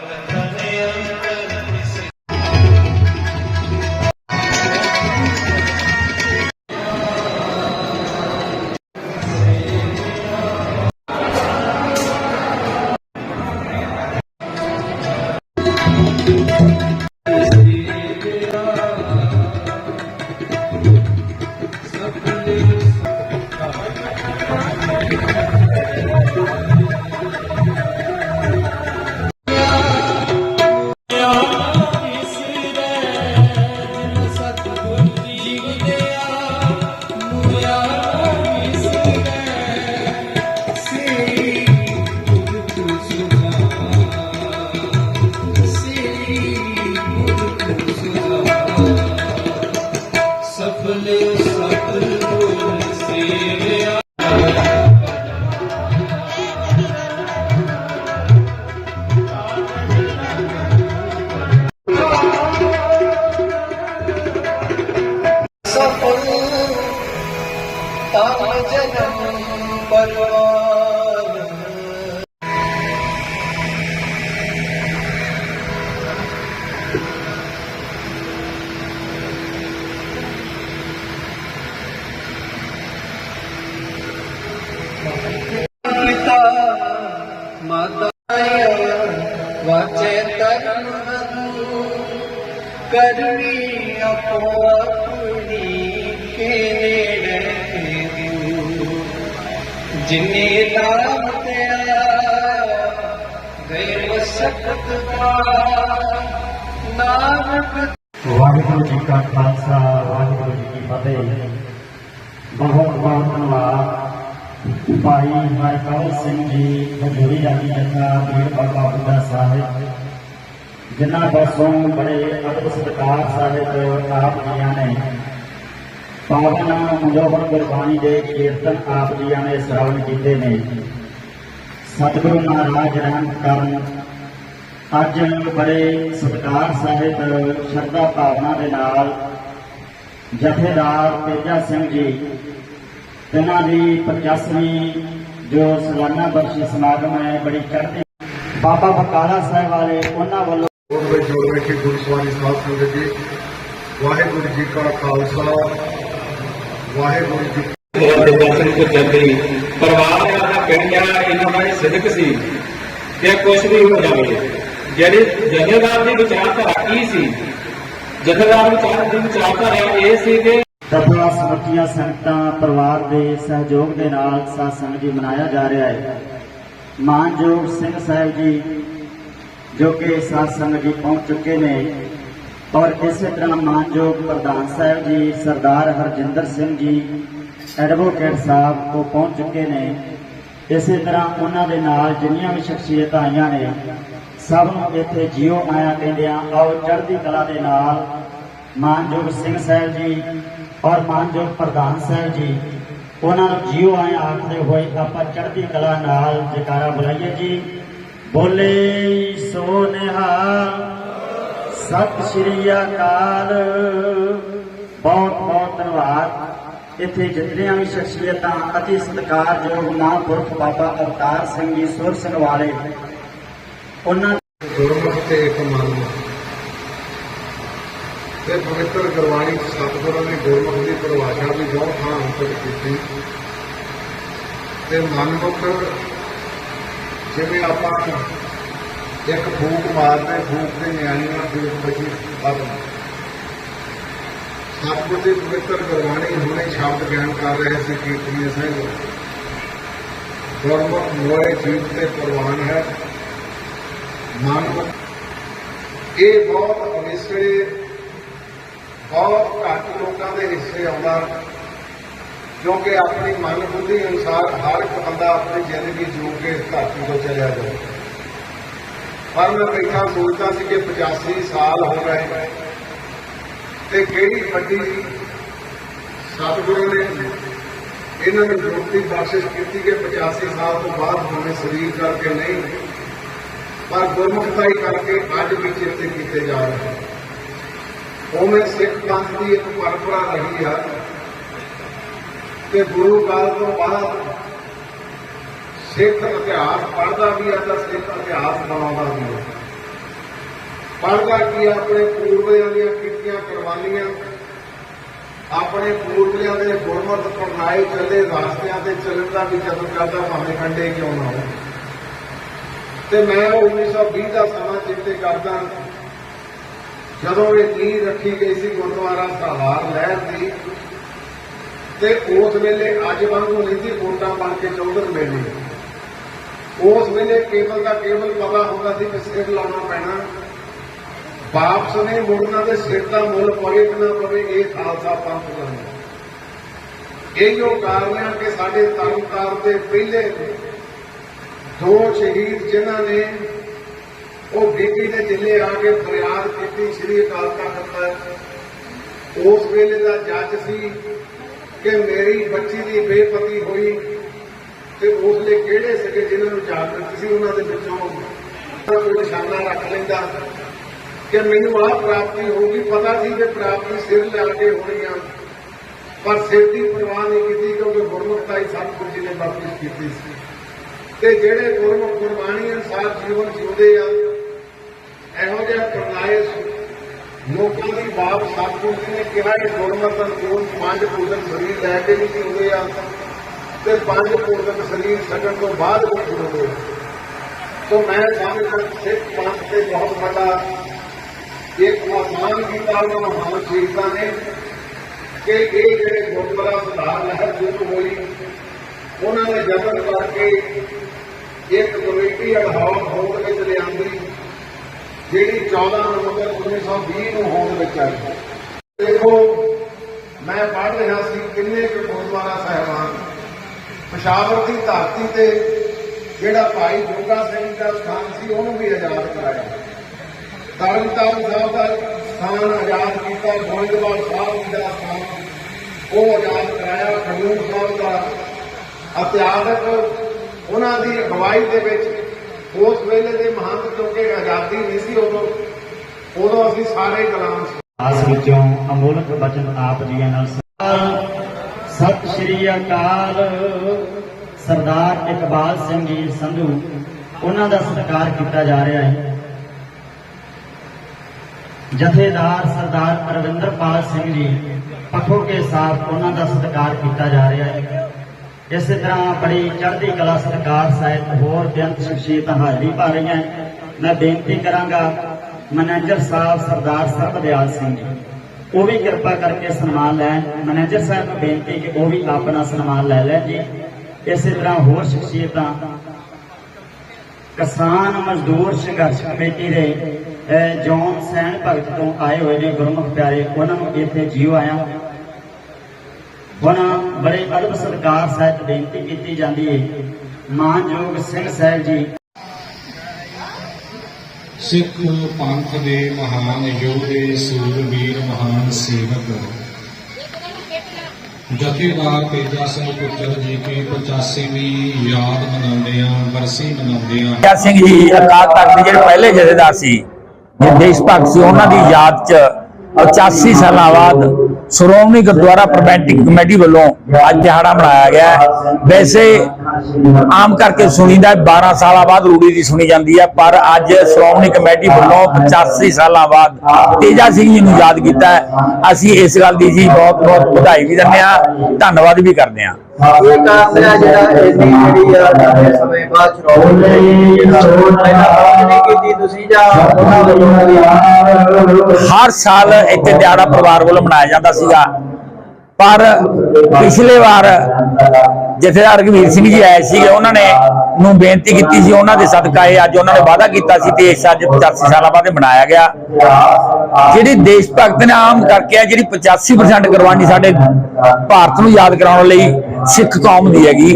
감사합니다. ਜਿਨੇ ਨਾਮ ਤੇ ਆਇਆ ਗਏ ਦਾ ਨਾਨਕ ਵਾਹਿਗੁਰੂ ਜੀ ਕਾ ਖਾਲਸਾ, ਵਾਹਿਗੁਰੂ ਜੀ ਕੀ ਫਤਿਹ। ਬਹੁਤ ਬਹੁਤ ਧੰਨਵਾਦ। ਭਾਈ ਹਰਕੌਰ ਸਿੰਘ ਜੀ ਹਜ਼ੂਰੀ ਰਾਜੀ ਜਥਾ ਬੀੜ ਬਾਬਾ ਬੁੱਢਾ ਸਾਹਿਬ, ਜਿਨ੍ਹਾਂ ਪਾਸੋਂ ਬੜੇ ਅਦਬ ਸਤਿਕਾਰ ਸਾਹਿਬ ਆਪ ਜੀਆਂ ਨੇ। ਪਾਵਨ ਮਨੋਹਰ ਗੁਰਬਾਣੀ ਦੇ ਕੀਰਤਨ ਆਪ ਜੀਆਂ ਨੇ ਸ਼ਰਵਣ ਕੀਤੇ ਨੇ। ਸਤਿਗੁਰੂ ਮਹਾਰਾਜ ਰਹਿਮ ਕਰਨ। ਅੱਜ ਬੜੇ ਸਤਿਕਾਰ ਸਾਹਿਤ, ਸ਼ਰਧਾ ਭਾਵਨਾ ਦੇ ਨਾਲ ਜਥੇਦਾਰ ਤੇਜਾ ਸਿੰਘ ਜੀ ਇਹਨਾਂ ਦੀ 85ਵੀਂ ਜੋ ਸਾਲਾਨਾ ਬਖਸ਼ੀ ਸਮਾਗਮ ਹੈ, ਬੜੀ ਚੜ੍ਹਦੀ ਬਾਬਾ ਬਕਾਲਾ ਸਾਹਿਬ ਵਾਲੇ, ਉਹਨਾਂ ਵੱਲੋਂ ਗੁਰ ਵਿੱਚ ਜੋੜ ਬੈਠੀ ਗੁਰਸਵਾਰੀ ਸਾਹਿਬ ਸੰਗਤ ਜੀ, ਵਾਹਿਗੁਰੂ ਜੀ ਕਾ ਖਾਲਸਾ ਵਾਹਿਗੁਰੂ ਜੀ। ਕੀ ਦਰਸ਼ਨ ਕੋ ਜਾਂਦੇ ਪਰਿਵਾਰ ਵਾਲਾ ਦਾ ਪਿੰਡ ਇਹਨਾਂ ਦਾ ਇਹ ਸੀ ਕਿ ਕੁਝ ਵੀ ਹੋ ਜਾਵੇ। ਜਿਹੜੇ ਜਥੇਦਾਰ ਦੀ ਵਿਚਾਰਧਾਰਾ ਕੀ ਸੀ? ਜਥੇਦਾਰ ਵਿਚਾਰ ਦੀ ਵਿਚਾਰਧਾਰਾ ਇਹ ਸੀ ਕਿ ਦਫਾ ਸਮੱਤੀਆਂ ਸੰਗਤਾਂ, ਪਰਿਵਾਰ ਦੇ ਸਹਿਯੋਗ ਦੇ ਨਾਲ ਸਾਧ ਸੰਗਤ ਜੀ ਮਨਾਇਆ ਜਾ ਰਿਹਾ ਹੈ। ਮਾਨਯੋਗ ਸਿੰਘ ਸਾਹਿਬ ਜੀ, ਜੋ ਕਿ ਸਾਧ ਸੰਗਤ ਜੀ ਪਹੁੰਚ ਚੁੱਕੇ ਨੇ ਔਰ ਇਸੇ ਤਰ੍ਹਾਂ ਮਾਨਯੋਗ ਪ੍ਰਧਾਨ ਸਾਹਿਬ ਜੀ, ਸਰਦਾਰ ਹਰਜਿੰਦਰ ਸਿੰਘ ਜੀ ਐਡਵੋਕੇਟ ਸਾਹਿਬ ਉਹ ਪਹੁੰਚ ਚੁੱਕੇ ਨੇ। ਇਸੇ ਤਰ੍ਹਾਂ ਉਹਨਾਂ ਦੇ ਨਾਲ ਜਿੰਨੀਆਂ ਵੀ ਸ਼ਖਸੀਅਤਾਂ ਆਈਆਂ ਨੇ, ਸਭ ਨੂੰ ਇੱਥੇ ਜਿਉ ਆਇਆ ਕਹਿੰਦੇ ਆ, ਆਓ ਚੜ੍ਹਦੀ ਕਲਾ ਦੇ ਨਾਲ ਮਾਨਯੋਗ ਸਿੰਘ ਸਾਹਿਬ ਜੀ ਔਰ ਮਾਨਯੋਗ ਪ੍ਰਧਾਨ ਸਾਹਿਬ ਜੀ, ਉਹਨਾਂ ਨੂੰ ਜਿਉ ਆਇਆ ਆਖਦੇ ਹੋਏ ਆਪਾਂ ਚੜ੍ਹਦੀ ਕਲਾ ਨਾਲ ਜਕਾਰਾ ਬੁਲਾਈਏ ਜੀ। ਬੋਲੇ ਸੋ ਨਿਹਾਲ। ਸਤਿ ਸ਼੍ਰੀ ਅਕਾਲ। ਬਹੁਤ ਬਹੁਤ ਧੰਨਵਾਦ। ਇੱਥੇ ਜਿੰਨੀਆਂ ਵੀ ਸ਼ਖਸੀਅਤਾਂ, ਅਤੀ ਸਤਿਕਾਰਯੋਗ ਮਹਾਂਪੁਰਖ ਬਾਬਾ ਅਵਤਾਰ ਸਿੰਘ ਜੀ ਸੁਰ ਵਾਲੇ। ਉਹਨਾਂ ਗੁਰਮੁਖ ਤੇ ਇੱਕ ਮਨ ਤੇ ਪਵਿੱਤਰ ਗੁਰਬਾਣੀ ਸਤਿਗੁਰਾਂ ਨੇ ਗੁਰਮੁਖ ਦੀ ਪਰਿਭਾਸ਼ਾ ਵੀ ਬਹੁਤ ਥਾਂ ਅੰਤਰ ਕੀਤੀ। ਤੇ ਮਨਮੁਖ, ਜਿਵੇਂ ਆਪਾਂ ਇੱਕ ਫੂਕ ਮਾਰਦੇ, ਫੂਕ ਦੇ ਨਿਆਣੀਆਂ ਫੂਕ ਬਚੀ ਪਰ ਸਤਿਗੁਰ ਦੀ ਪਵਿੱਤਰ ਗੁਰਬਾਣੀ ਹੁਣੇ ਸ਼ਬਦ ਗਿਆਨ ਕਰ ਰਹੇ ਸੀ ਕੀਰਤਨੀ ਸਿੰਘ ਗੁਰਮੁਖ ਮੋਏ ਜੀਵ ਤੇ ਪ੍ਰਵਾਨ ਹੈ। ਮਨਮੁਖ ਇਹ ਬਹੁਤ ਅਨਿਸਰੇ ਬਹੁਤ ਘੱਟ ਲੋਕਾਂ ਦੇ ਹਿੱਸੇ ਆਉਂਦਾ। ਕਿਉਂਕਿ ਆਪਣੀ ਮਨ ਬੁੱਧੀ ਅਨੁਸਾਰ ਹਰ ਇੱਕ ਬੰਦਾ ਆਪਣੀ ਜ਼ਿੰਦਗੀ ਜੀਉ ਕੇ ਇਸ ਧਰਤੀ ਤੋਂ ਚਲਿਆ ਜਾਏ ਪਰ ਮੈਂ ਬੈਠਾ ਸੋਚਦਾ ਸੀ ਕਿ 85 ਸਾਲ ਹੋ ਗਏ ਤੇ ਕਿਹੜੀ ਵੱਡੀ ਸਤਿਗੁਰੂ ਨੇ ਇਹਨਾਂ ਨੂੰ ਜੋਤੀ ਬਖਸ਼ਿਸ਼ ਕੀਤੀ ਕਿ 85 ਸਾਲ ਤੋਂ ਬਾਅਦ ਹੁਣੇ ਸਰੀਰ ਕਰਕੇ ਨਹੀਂ। ਪਰ ਗੁਰਮੁਖਤਾਈ ਕਰਕੇ ਅੱਜ ਵੀ ਚੇਤੇ ਕੀਤੇ ਜਾ ਰਹੇ ਹਨ ਉਵੇਂ ਸਿੱਖ ਪੰਥ ਦੀ ਇੱਕ ਪਰੰਪਰਾ ਰਹੀ ਹੈ। ਕਿ ਗੁਰੂ ਕਾਲ ਤੋਂ ਬਾਅਦ ਸਿੱਖ ਇਤਿਹਾਸ ਪੜ੍ਹਦਾ ਵੀ ਆ ਤਾਂ ਸਿੱਖ ਇਤਿਹਾਸ ਬਣਾਉਂਦਾ ਵੀ ਹੈ। ਬਣਦਾ ਕੀ ਆਪਣੇ ਪੂਰਵਿਆਂ ਦੀਆਂ ਕੀਤੀਆਂ ਕੁਰਬਾਨੀਆਂ ਆਪਣੇ ਪੂਰਵਿਆਂ ਦੇ ਗੁਰਮਤ ਪਰਨਾਏ ਚੱਲੇ, ਰਾਸਤਿਆਂ ਤੇ ਚੱਲਣ ਦਾ ਵੀ ਜਦੋਂ ਕਰਦਾ, ਭਾਵੇਂ ਕੰਡੇ ਕਿਉਂ ਨਾ ਹੋ ਤੇ ਮੈਂ ਉਹ 1920 ਦਾ ਸਮਾਂ ਚਿੰਤੇ ਕਰਦਾ ਜਦੋਂ ਇਹ ਨੀਂਹ ਰੱਖੀ ਗਈ ਸੀ ਗੁਰਦੁਆਰਾ ਸਹਾਰ ਲਹਿਰ ਦੀ, ਤੇ ਉਸ ਵੇਲੇ ਅੱਜ ਵਾਂਗੂ ਨਹੀਂ ਸੀ ਵੋਟਾਂ ਬਣ ਕੇ ਚੌਧਰ ਮਿਲਣੀ ਉਸ ਵੇਲੇ ਕੇਵਲ ਦਾ ਕੇਵਲ ਪਤਾ ਹੁੰਦਾ ਸੀ ਕਿ ਸਿਰ ਲਾਉਣਾ ਪੈਣਾ। ਵਾਪਸ ਨਹੀਂ ਮੁੜਨਾ ਦੇ ਸਿਰ ਦਾ ਮੁੱਲ ਪਵੇ ਕਿ ਨਾ ਪਵੇ, ਇਹ ਖਾਲਸਾ ਪੰਥ ਦਾ ਇਹੋ ਕਾਰਨ ਹੈ ਕਿ ਸਾਡੇ ਤਰਨਤਾਰ ਦੇ ਪਹਿਲੇ ਦੋ ਸ਼ਹੀਦ ਜਿਨ੍ਹਾਂ ਨੇ ਉਹ ਬੀਬੀ ਦੇ ਜ਼ਿਲ੍ਹੇ ਆ ਕੇ ਫਰਿਆਦ ਕੀਤੀ, ਸ੍ਰੀ ਅਕਾਲ ਤਖਤ ਉਸ ਵੇਲੇ ਦਾ ਜੱਜ ਸੀ ਕਿ ਮੇਰੀ ਬੱਚੀ ਦੀ ਬੇਪਤੀ ਹੋਈ। ਤੇ ਉਸ ਲਈ ਕਿਹੜੇ ਸੀਗੇ ਜਿਨ੍ਹਾਂ ਨੂੰ ਜਾਗਰਤ ਸੀ ਉਹਨਾਂ ਦੇ ਵਿੱਚੋਂ ਕੋਈ ਨਿਸ਼ਾਨਾ ਰੱਖ ਲੈਂਦਾ? ਕਿ ਮੈਨੂੰ ਆਹ ਪ੍ਰਾਪਤੀ ਹੋਊਗੀ, ਪਤਾ ਸੀ ਕਿ ਪ੍ਰਾਪਤੀ ਸਿਰ ਲੈ ਕੇ ਹੋਣੀ ਆ। ਪਰ ਸਿਰ ਦੀ ਪਰਵਾਹ ਨਹੀਂ ਕੀਤੀ ਕਿਉਂਕਿ ਗੁਰਮੁਖਤਾ ਹੀ ਸਤਿਗੁਰੂ ਜੀ ਨੇ ਬਖਸ਼ਿਸ਼ ਕੀਤੀ ਸੀ। ਤੇ ਜਿਹੜੇ ਗੁਰਮੁਖ ਗੁਰਬਾਣੀ ਅਨੁਸਾਰ ਜੀਵਨ ਜਿਉਂਦੇ ਆ, ਇਹੋ ਜਿਹਾ ਪਰਨਾਏ ਲੋਕਾਂ ਦੀ ਬਾਪ ਸਤਿਗੁਰੂ ਜੀ ਨੇ ਕਿਹਾ ਕਿ ਗੁਰਮਤਿ ਅਨੁਕੂਲ ਪੰਜ ਪੂਜਨ ਸਰੀਰ ਲੈ ਕੇ ਵੀ ਜਿਉਂਦੇ ਆ। ਤੇ ਪੰਜ ਪੂਜਨ ਸਰੀਰ ਛੱਡਣ ਤੋਂ ਬਾਅਦ ਵੀ ਜਿਉਂਦੇ ਆ ਤੋ ਮੈਂ ਸਮਝਦਾ ਸਿੱਖ ਪੰਥ ਤੇ ਬਹੁਤ ਵੱਡਾ ਇੱਕ ਆਸਾਨ ਕੀਤਾ ਉਹਨਾਂ ਮਹਾਨ ਸ਼ਹੀਦਾਂ ਨੇ ਕਿ ਇਹ ਜਿਹੜੇ ਗੁਰਦੁਆਰਾ ਸੁਧਾਰ ਲਹਿਰ ਸ਼ੁਰੂ ਹੋਈ, ਉਹਨਾਂ ਨੇ ਯਤਨ ਕਰਕੇ ਇੱਕ ਕਮੇਟੀ ਅਡਹਾਕ ਹੋਂਦ ਵਿੱਚ ਲਿਆਂਦੀ, ਜਿਹੜੀ 14 ਨਵੰਬਰ 1920 ਨੂੰ ਹੋਂਦ ਵਿੱਚ ਆਈ। ਦੇਖੋ, ਮੈਂ ਪੜ੍ਹ ਰਿਹਾ ਸੀ ਕਿੰਨੇ ਕੁ ਗੁਰਦੁਆਰਾ ਸਾਹਿਬਾਨ ਪਸ਼ਾਵਰ ਦੀ ਧਰਤੀ ਤੇ ਜਿਹੜਾ ਭਾਈ ਜੋਗਾ ਸਿੰਘ ਦਾ ਸਥਾਨ ਸੀ, ਉਹਨੂੰ ਵੀ ਆਜ਼ਾਦ ਕਰਾਇਆ। ਤਰਨਤਾਰਨ ਸਾਹਿਬ ਦਾ ਸਥਾਨ ਆਜ਼ਾਦ ਕੀਤਾ, ਗੋਇੰਦਵਾਲ ਸਾਹਿਬ ਜੀ ਦਾ ਸਥਾਨ। ਉਹ ਆਜ਼ਾਦ ਕਰਾਇਆ, ਖਡੂਰ ਸਾਹਿਬ ਦਾ ਇਤਿਹਾਸਕ ਉਹਨਾਂ ਦੀ ਅਗਵਾਈ ਦੇ ਵਿੱਚ ਉਸ ਵੇਲੇ ਦੇ ਮਹੰਤ ਕਿਉਂਕਿ ਆਜ਼ਾਦੀ ਨਹੀਂ ਸੀ ਉਦੋਂ ਉਦੋਂ ਅਸੀਂ ਸਾਰੇ ਗੁਲਾਮ ਸੀ। ਆਸ ਵਿੱਚੋਂ ਅਮੋਲਕ ਬਚਨ ਆਪ ਜੀ ਨਾਲ ਸਤਿ ਸ਼੍ਰੀ ਅਕਾਲ। ਸਰਦਾਰ ਇਕਬਾਲ ਸਿੰਘ ਜੀ ਸੰਧੂ, ਉਹਨਾਂ ਦਾ ਸਤਿਕਾਰ ਕੀਤਾ ਜਾ ਰਿਹਾ ਹੈ। ਜਥੇਦਾਰ ਸਰਦਾਰ ਪਰਵਿੰਦਰਪਾਲ ਸਿੰਘ ਜੀ ਪੱਖੋ ਕੇ ਉਹਨਾਂ ਦਾ ਸਤਿਕਾਰ ਕੀਤਾ ਜਾ ਰਿਹਾ ਹੈ। ਇਸੇ ਤਰ੍ਹਾਂ ਬੜੀ ਚੜ੍ਹਦੀ ਕਲਾ ਸਤਿਕਾਰ ਸਾਹਿਤ ਹੋਰ ਬੇਅੰਤ ਸ਼ਖਸੀਅਤ ਹਾਜ਼ਰੀ ਭਰ ਰਹੀਆਂ ਮੈਂ ਬੇਨਤੀ ਕਰਾਂਗਾ, ਮੈਨੇਜਰ ਸਾਹਿਬ ਸਰਦਾਰ ਸਰਬਦਿਆਲ ਸਿੰਘ ਜੀ ਉਹ ਵੀ ਕਿਰਪਾ ਕਰਕੇ ਸਨਮਾਨ ਲੈਣ। ਮੈਨੇਜਰ ਸਾਹਿਬ ਨੂੰ ਬੇਨਤੀ ਕਿ ਉਹ ਵੀ ਆਪਣਾ ਸਨਮਾਨ ਲੈ ਲੈ ਜੀ। ਇਸੇ ਤਰ੍ਹਾਂ ਹੋਰ ਸ਼ਖਸੀਅਤਾਂ। ਕਿਸਾਨ ਮਜ਼ਦੂਰ ਸੰਘਰਸ਼ ਕਮੇਟੀ ਦੇ ਅਹ, ਜੌਨ ਸੈਨ ਭਗਤ ਤੋਂ ਆਏ ਹੋਏ ਨੇ ਗੁਰਮੁਖ ਪਿਆਰੇ। ਉਹਨਾਂ ਨੂੰ ਇੱਥੇ ਜੀਓ ਆਇਆ। ਉਹਨਾਂ ਬੜੇ ਅਦਬ ਸਤਿਕਾਰ ਸਹਿਤ ਬੇਨਤੀ ਕੀਤੀ ਜਾਂਦੀ ਹੈ। ਮਾਨਯੋਗ ਸਿੰਘ ਸਾਹਿਬ ਜੀ ਸਿੱਖ ਪੰਥ ਦੇ ਮਹਾਨ ਯੋਧੇ, ਸੂਰਬੀਰ, ਮਹਾਨ ਸੇਵਕ। ਜਥੇਦਾਰ ਤੇਜਾ ਸਿੰਘ ਪੁੱਤਰ ਜੀ ਕੀ 85ਵੀਂ ਯਾਦ ਮਨਾਉਂਦੇ ਆ, ਬਰਸੀ ਮਨਾਉਂਦੇ ਆ। ਕਿਆ ਸਿੰਘ ਜੀ, ਅਕਾਲ ਤਖਤ ਦੇ ਜਿਹੜੇ ਪਹਿਲੇ ਜਥੇਦਾਰ ਸੀ ਦੇਸ਼ ਭਗਤ ਸੀ, ਉਹਨਾਂ ਦੀ ਯਾਦ 'ਚ 85 ਸਾਲਾਂ ਬਾਅਦ ਸ਼੍ਰੋਮਣੀ ਗੁਰਦੁਆਰਾ ਪ੍ਰਬੰਧਕ ਕਮੇਟੀ ਵੱਲੋਂ ਅੱਜ ਦਿਹਾੜਾ ਮਨਾਇਆ ਗਿਆ ਹੈ। ਵੈਸੇ ਆਮ ਕਰਕੇ ਸੁਣੀਦਾ 12 ਸਾਲਾਂ ਬਾਅਦ ਰੂੜੀ ਦੀ ਸੁਣੀ ਜਾਂਦੀ ਹੈ, ਪਰ ਅੱਜ ਸ਼੍ਰੋਮਣੀ ਕਮੇਟੀ ਵੱਲੋਂ 85 ਸਾਲਾਂ ਬਾਅਦ ਤੇਜਾ ਸਿੰਘ ਜੀ ਨੂੰ ਯਾਦ ਕੀਤਾ ਅਸੀਂ ਇਸ ਗੱਲ ਦੀ ਜੀ ਬਹੁਤ ਬਹੁਤ ਵਧਾਈ ਵੀ ਦਿੰਦੇ ਹਾਂ, ਧੰਨਵਾਦ ਵੀ ਕਰਦੇ ਹਾਂ। ਇਹ ਕਾਰਨ ਹੈ ਜਿਹੜਾ ਇੰਨੀ ਜਿਹੜੀ ਆ ਲੰਬੇ ਸਮੇਂ ਬਾਅਦ ਸ਼੍ਰੋਮਣੀ ਪਹਿਲਾਂ ਪਹੁੰਚ ਨਹੀਂ ਕੀਤੀ ਤੁਸੀਂ ਜਾਂ ਉਹਨਾਂ ਵੱਲੋਂ ਵੀ ਹਰ ਸਾਲ ਇੱਥੇ ਦਿਹਾੜਾ ਪਰਿਵਾਰ ਵੱਲੋਂ ਮਨਾਇਆ ਜਾਂਦਾ ਸੀਗਾ। ਪਰ ਪਿਛਲੇ ਵਾਰ ਜਥੇਦਾਰ ਰਘਵੀਰ ਸਿੰਘ ਜੀ ਆਏ ਸੀਗੇ, ਉਹਨਾਂ ਨੇ ਨੂੰ ਬੇਨਤੀ ਕੀਤੀ ਸੀ, ਉਹਨਾਂ ਦੇ ਸਦਕਾ ਇਹ ਅੱਜ ਉਹਨਾਂ ਨੇ ਵਾਅਦਾ ਕੀਤਾ ਸੀ ਤੇ ਇਸ ਅੱਜ 85 ਸਾਲਾਂ ਬਾਅਦ ਇਹ ਗਿਆ। ਜਿਹੜੀ ਦੇਸ਼ ਭਗਤ ਨੇ ਆਮ ਕਰਕੇ ਆ, ਜਿਹੜੀ 85% ਕੁਰਬਾਨੀ ਸਾਡੇ ਭਾਰਤ ਨੂੰ ਯਾਦ ਕਰਾਉਣ ਲਈ ਸਿੱਖ ਕੌਮ ਦੀ ਹੈਗੀ।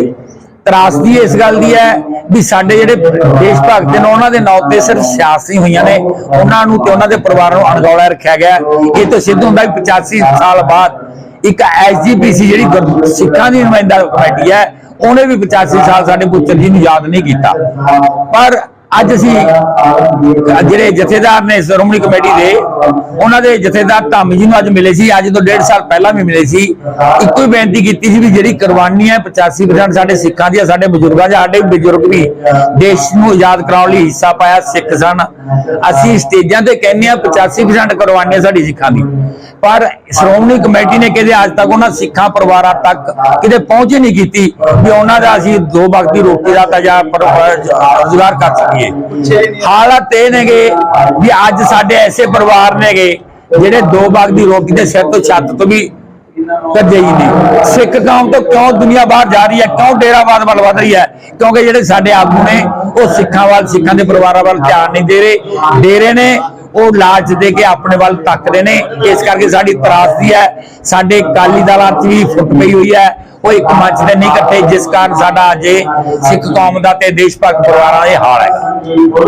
ਤਰਾਸਦੀ ਇਸ ਗੱਲ ਦੀ ਹੈ ਵੀ ਸਾਡੇ ਜਿਹੜੇ ਦੇਸ਼ ਭਗਤ ਨੇ, ਉਹਨਾਂ ਦੇ ਨਾਂ ਤੇ ਸਿਰਫ ਸਿਆਸੀ ਹੋਈਆਂ ਨੇ, ਉਹਨਾਂ ਨੂੰ ਤੇ ਉਹਨਾਂ ਦੇ ਪਰਿਵਾਰਾਂ ਨੂੰ ਅਣਗੌਲਿਆ ਰੱਖਿਆ ਗਿਆ। ਇਹ ਤਾਂ ਸਿੱਧ ਹੁੰਦਾ ਵੀ 85 ਸਾਲ ਬਾਅਦ ਇੱਕ ਐਸਜੀਪੀਸੀ ਜਿਹੜੀ ਸਿੱਖਾਂ ਦੀ ਨੁਮਾਇੰਦਾ ਕਮੇਟੀ ਹੈ, ਉਹਨੇ ਵੀ 85 ਸਾਲ ਸਾਡੇ ਪੁੱਤਰ ਜੀ ਨੂੰ ਯਾਦ ਨਹੀਂ ਕੀਤਾ। ਪਰ ਅੱਜ ਅਸੀਂ ਜਿਹੜੇ ਜਥੇਦਾਰ ਨੇ ਸ਼੍ਰੋਮਣੀ ਕਮੇਟੀ ਦੇ, ਉਹਨਾਂ ਦੇ ਜਥੇਦਾਰ ਧੰਮ ਜੀ ਨੂੰ ਅੱਜ ਮਿਲੇ ਸੀ। ਅੱਜ ਤੋਂ ਡੇਢ ਸਾਲ ਪਹਿਲਾਂ ਵੀ ਮਿਲੇ ਸੀ। ਇੱਕੋ ਹੀ ਬੇਨਤੀ ਕੀਤੀ ਸੀ ਵੀ ਜਿਹੜੀ ਕੁਰਬਾਨੀ ਹੈ 85% ਸਾਡੇ ਸਿੱਖਾਂ ਦੀ ਸਾਡੇ ਬਜ਼ੁਰਗਾਂ ਦੀ ਸਾਡੇ ਬਜ਼ੁਰਗ ਵੀ ਦੇਸ਼ ਨੂੰ ਆਜ਼ਾਦ ਕਰਾਉਣ ਲਈ ਹਿੱਸਾ ਪਾਇਆ, ਸਿੱਖ ਸਨ। ਅਸੀਂ ਸਟੇਜਾਂ ਤੇ ਕਹਿੰਦੇ ਆ 85% ਕੁਰਬਾਨੀ ਹੈ ਸਾਡੀ ਸਿੱਖਾਂ ਦੀ। ਪਰ ਸ਼੍ਰੋਮਣੀ ਕਮੇਟੀ ਨੇ ਕਿਤੇ ਅੱਜ ਤੱਕ ਉਹਨਾਂ ਸਿੱਖਾਂ ਪਰਿਵਾਰਾਂ ਤੱਕ ਕਿਤੇ ਪਹੁੰਚ ਹੀ ਨਹੀਂ ਕੀਤੀ ਵੀ ਉਹਨਾਂ ਦਾ ਅਸੀਂ ਦੋ ਵਕਤ ਦੀ ਰੋਟੀ ਦਾ ਤਾਜ਼ਾ ਜਾਂ ਰੁਜ਼ਗਾਰ ਕਰ ਸਕੀਏ। ਹਾਲਾਤ ਇਹ ਨੇਗੇ ਵੀ ਅੱਜ ਸਾਡੇ ਐਸੇ ਪਰਿਵਾਰ ਨੇਗੇ ਜਿਹੜੇ ਦੋ ਵਕਤ ਦੀ ਰੋਟੀ ਦੇ ਸਿਰ ਤੋਂ ਛੱਤ ਤੋਂ ਵੀ ਕਰਜੇ ਹੀ ਨੇ ਸਿੱਖ ਕੌਮ ਤੋਂ ਕਿਉਂ ਦੁਨੀਆ ਬਾਹਰ ਜਾ ਰਹੀ ਹੈ? ਕਿਉਂ ਡੇਰਾਵਾਦ ਵੱਲ ਵਧ ਰਹੀ ਹੈ? ਕਿਉਂਕਿ ਜਿਹੜੇ ਸਾਡੇ ਆਗੂ ਨੇ, ਉਹ ਸਿੱਖਾਂ ਵੱਲ, ਸਿੱਖਾਂ ਦੇ ਪਰਿਵਾਰਾਂ ਵੱਲ ਧਿਆਨ ਨਹੀਂ ਦੇ ਰਹੇ। ਡੇਰੇ ਨੇ, ਉਹ ਲਾਲਚ ਦੇ ਕੇ ਆਪਣੇ ਵੱਲ ਤੱਕਦੇ ਨੇ। ਇਸ ਕਰਕੇ ਸਾਡੀ ਤਰਾਸਦੀ ਹੈ। ਸਾਡੇ ਕਾਲੀ ਦਲਾਂ 'ਚ ਵੀ ਫੁੱਟ ਪਈ ਹੋਈ ਹੈ। ਉਹ ਇੱਕ ਮੰਚ ਤੇ ਨਹੀਂ ਇਕੱਠੇ, ਜਿਸ ਕਾਰਨ ਸਾਡਾ ਅੱਜ ਇਹ ਸਿੱਖ ਕੌਮ ਦਾ ਤੇ ਦੇਸ਼ ਭਗਤ ਪਰਿਵਾਰਾਂ ਦਾ ਇਹ ਹਾਲ ਹੈ।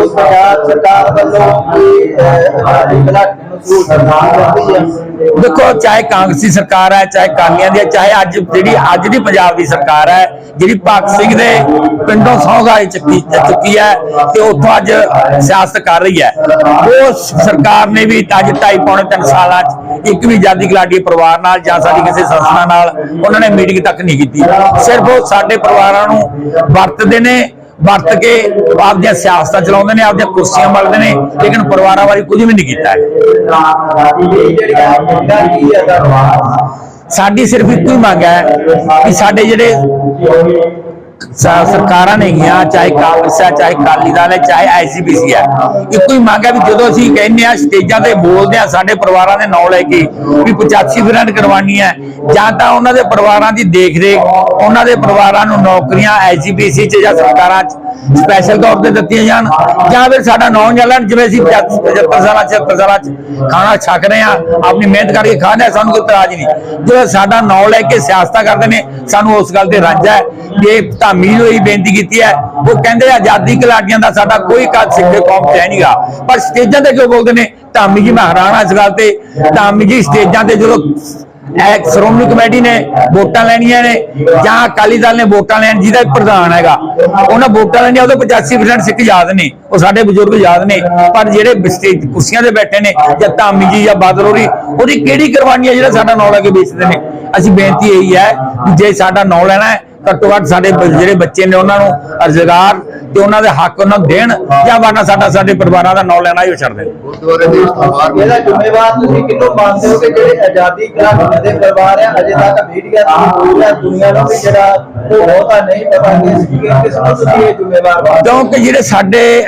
ਪੰਜਾਬ ਸਰਕਾਰ ਵੱਲੋਂ ਦੇਖੋ, ਚਾਹੇ ਕਾਂਗਰਸੀ ਸਰਕਾਰ ਹੈ, ਚਾਹੇ ਕਾਲੀਆਂ ਦੀ ਚਾਹੇ ਅੱਜ ਜਿਹੜੀ, ਅੱਜ ਦੀ ਪੰਜਾਬ ਦੀ ਸਰਕਾਰ ਹੈ, ਜਿਹੜੀ ਭਗਤ ਸਿੰਘ ਦੇ ਪਿੰਡੋਂ ਸੌਗਾਈ ਚੱਕੀ, ਚੁੱਕੀ ਹੈ ਤੇ ਉੱਥੋਂ ਅੱਜ ਸਿਆਸਤ ਕਰ ਰਹੀ ਹੈ। ਉਹ ਸਰਕਾਰ ਨੇ ਵੀ ਅੱਜ ਢਾਈ ਪੌਣੇ ਤਿੰਨ ਸਾਲਾਂ 'ਚ ਇੱਕ ਵੀ ਆਜ਼ਾਦੀ ਘੁਲਾਟੀ ਪਰਿਵਾਰ ਨਾਲ ਜਾਂ ਸਾਡੀ ਕਿਸੇ ਸੰਸਥਾ ਨਾਲ ਉਹਨਾਂ ਨੇ ਮੀਟਿੰਗ ਤੱਕ ਨਹੀਂ ਕੀਤੀ। ਸਿਰਫ ਉਹ ਸਾਡੇ ਪਰਿਵਾਰਾਂ ਨੂੰ ਵਰਤਦੇ ਨੇ, ਵਰਤ ਕੇ ਆਪਦੀਆਂ ਸਿਆਸਤਾਂ ਚਲਾਉਂਦੇ ਨੇ, ਆਪਦੀਆਂ ਕੁਰਸੀਆਂ ਮਲਦੇ ਨੇ, ਲੇਕਿਨ ਪਰਿਵਾਰਾਂ ਬਾਰੇ ਕੁਝ ਵੀ ਨਹੀਂ ਕੀਤਾ ਹੈ। ਸਾਡੀ ਸਿਰਫ ਇੱਕੋ ਹੀ ਮੰਗ ਹੈ ਕਿ ਸਾਡੇ ਜਿਹੜੇ ਸ- ਸਰਕਾਰਾਂ ਨੇਗੀਆਂ ਚਾਹੇ ਕਾਂਗਰਸ ਹੈ ਚਾਹੇ ਅਕਾਲੀ ਦਲ ਹੈ ਚਾਹੇ ਆਈਸੀਬੀਸੀ ਹੈ ਇੱਕੋ ਹੀ ਮੰਗ ਹੈ ਵੀ ਜਦੋਂ ਅਸੀਂ ਕਹਿੰਦੇ ਆ ਸਟੇਜਾਂ ਤੇ ਬੋਲਦੇ ਆ ਸਾਡੇ ਪਰਿਵਾਰਾਂ ਦੇ ਨਾਂ ਲੈ ਕੇ ਵੀ 85% ਕਰਵਾਉਣੀ ਹੈ ਜਾਂ ਤਾਂ ਉਹਨਾਂ ਦੇ ਪਰਿਵਾਰਾਂ ਦੀ ਦੇਖ ਉਹਨਾਂ ਦੇ ਪਰਿਵਾਰਾਂ ਨੂੰ ਨੌਕਰੀਆਂ ਆਈਸੀਬੀਸੀ ਚ ਜਾਂ ਸਰਕਾਰਾਂ ਚ ਸਪੈਸ਼ਲ ਤੌਰ ਤੇ ਦਿੱਤੀਆਂ ਜਾਣ ਜਾਂ ਫਿਰ ਸਾਡਾ ਨੌਜਵਾਨ ਜਿਵੇਂ ਅਸੀਂ 75 ਸਾਲਾਂ 76 ਸਾਲਾਂ ਚ ਖਾਣਾ ਛਕ ਰਹੇ ਆ ਆਪਣੀ ਮਿਹਨਤ ਕਰਕੇ ਖਾ ਰਹੇ ਹਾਂ, ਸਾਨੂੰ ਕੋਈ ਤਰਾਜ ਨਹੀਂ। ਜਦੋਂ ਸਾਡਾ ਨਾਂ ਲੈ ਕੇ ਸਿਆਸਤਾਂ ਕਰਦੇ ਨੇ ਸਾਨੂੰ ਉਸ ਗੱਲ ਤੇ ਰੱਜ ਹੈ ਕਿ ਇਹ ਧਾਮੀ ਨੂੰ ਇਹ ਬੇਨਤੀ ਕੀਤੀ ਹੈ। ਉਹ ਕਹਿੰਦੇ ਆਜ਼ਾਦੀ ਘਲਾਟੀਆਂ ਦਾ ਸਾਡਾ ਕੋਈ ਕੱਲ ਸਿੱਖੇ ਕੌਮ ਚ ਨਹੀਂਗਾ ਪਰ ਸਟੇਜਾਂ ਤੇ ਕਿਉਂ ਬੋਲਦੇ ਨੇ? ਧਾਮੀ ਜੀ, ਮੈਂ ਹੈਰਾਨ ਇਸ ਗੱਲ ਤੇ। ਧਾਮੀ ਜੀ ਸਟੇਜਾਂ ਤੇ ਜਦੋਂ ਇਹ ਸ਼੍ਰੋਮਣੀ ਕਮੇਟੀ ਨੇ ਵੋਟਾਂ ਲੈਣੀਆਂ ਨੇ, ਜਾਂ ਅਕਾਲੀ ਦਲ ਨੇ ਵੋਟਾਂ ਲੈਣ, ਜਿਹਦਾ ਪ੍ਰਧਾਨ ਹੈਗਾ, ਉਹਨਾਂ ਵੋਟਾਂ ਲੈਣੀਆਂ, ਉਹਦੇ 85% ਸਿੱਖ ਯਾਦ ਨੇ। ਉਹ ਸਾਡੇ ਬਜ਼ੁਰਗ ਯਾਦ ਨੇ। ਪਰ ਜਿਹੜੇ ਸਟੇਜ ਕੁਰਸੀਆਂ ਤੇ ਬੈਠੇ ਨੇ, ਜਾਂ ਧਾਮੀ ਜੀ, ਜਾਂ ਬਾਦਲ ਹੋਰੀ, ਉਹਦੀ ਕਿਹੜੀ ਕੁਰਬਾਨੀ ਹੈ ਜਿਹੜਾ ਸਾਡਾ ਨਾਂ ਲੈ ਕੇ ਵੇਚਦੇ ਨੇ? ਅਸੀਂ ਬੇਨਤੀ ਇਹੀ ਹੈ ਕਿ ਜੇ ਸਾਡਾ ਨਾਂ ਲੈਣਾ ਹੈ ਘੱਟੋ ਘੱਟ ਸਾਡੇ ਜਿਹੜੇ ਬੱਚੇ ਨੇ ਉਹਨਾਂ ਨੂੰ ਰੁਜ਼ਗਾਰ ਤੇ ਉਹਨਾਂ ਦੇ ਹੱਕ ਉਹਨਾਂ ਨੂੰ ਦੇਣ ਜਾਂ ਵਰਨਾ ਸਾਡਾ ਸਾਡੇ ਪਰਿਵਾਰਾਂ ਦਾ ਨਾਂ ਲੈਣਾ ਹੀ ਛੱਡ ਦੇਣ। ਗੁਰਦੁਆਰੇ ਦੇਸ਼ ਤੋਂ ਬਾਹਰ ਇਹਦਾ ਜ਼ਿੰਮੇਵਾਰ ਤੁਸੀਂ ਕਿੰਨੂੰ ਮੰਨਦੇ ਹੋ ਕਿ ਜਿਹੜੇ ਆਜ਼ਾਦੀ ਘੁਲਾਟੀਆਂ ਦੇ ਪਰਿਵਾਰ ਆ ਅਜੇ ਤੱਕ ਮੀਡੀਆ ਦੀ ਪੂਰਾ ਦੁਨੀਆ ਨੂੰ ਵੀ ਜਿਹੜਾ ਉਹ ਬਹੁਤਾ ਨਹੀਂ ਪਤਾ ਕਿ ਇਸ ਕਿਸ ਨੂੰ ਤੁਸੀਂ ਇਹ ਜ਼ਿੰਮੇਵਾਰ ਮੰਨਦੇ ਹੋ? ਕਿਉਂਕਿ ਜਿਹੜੇ ਸਾਡੇ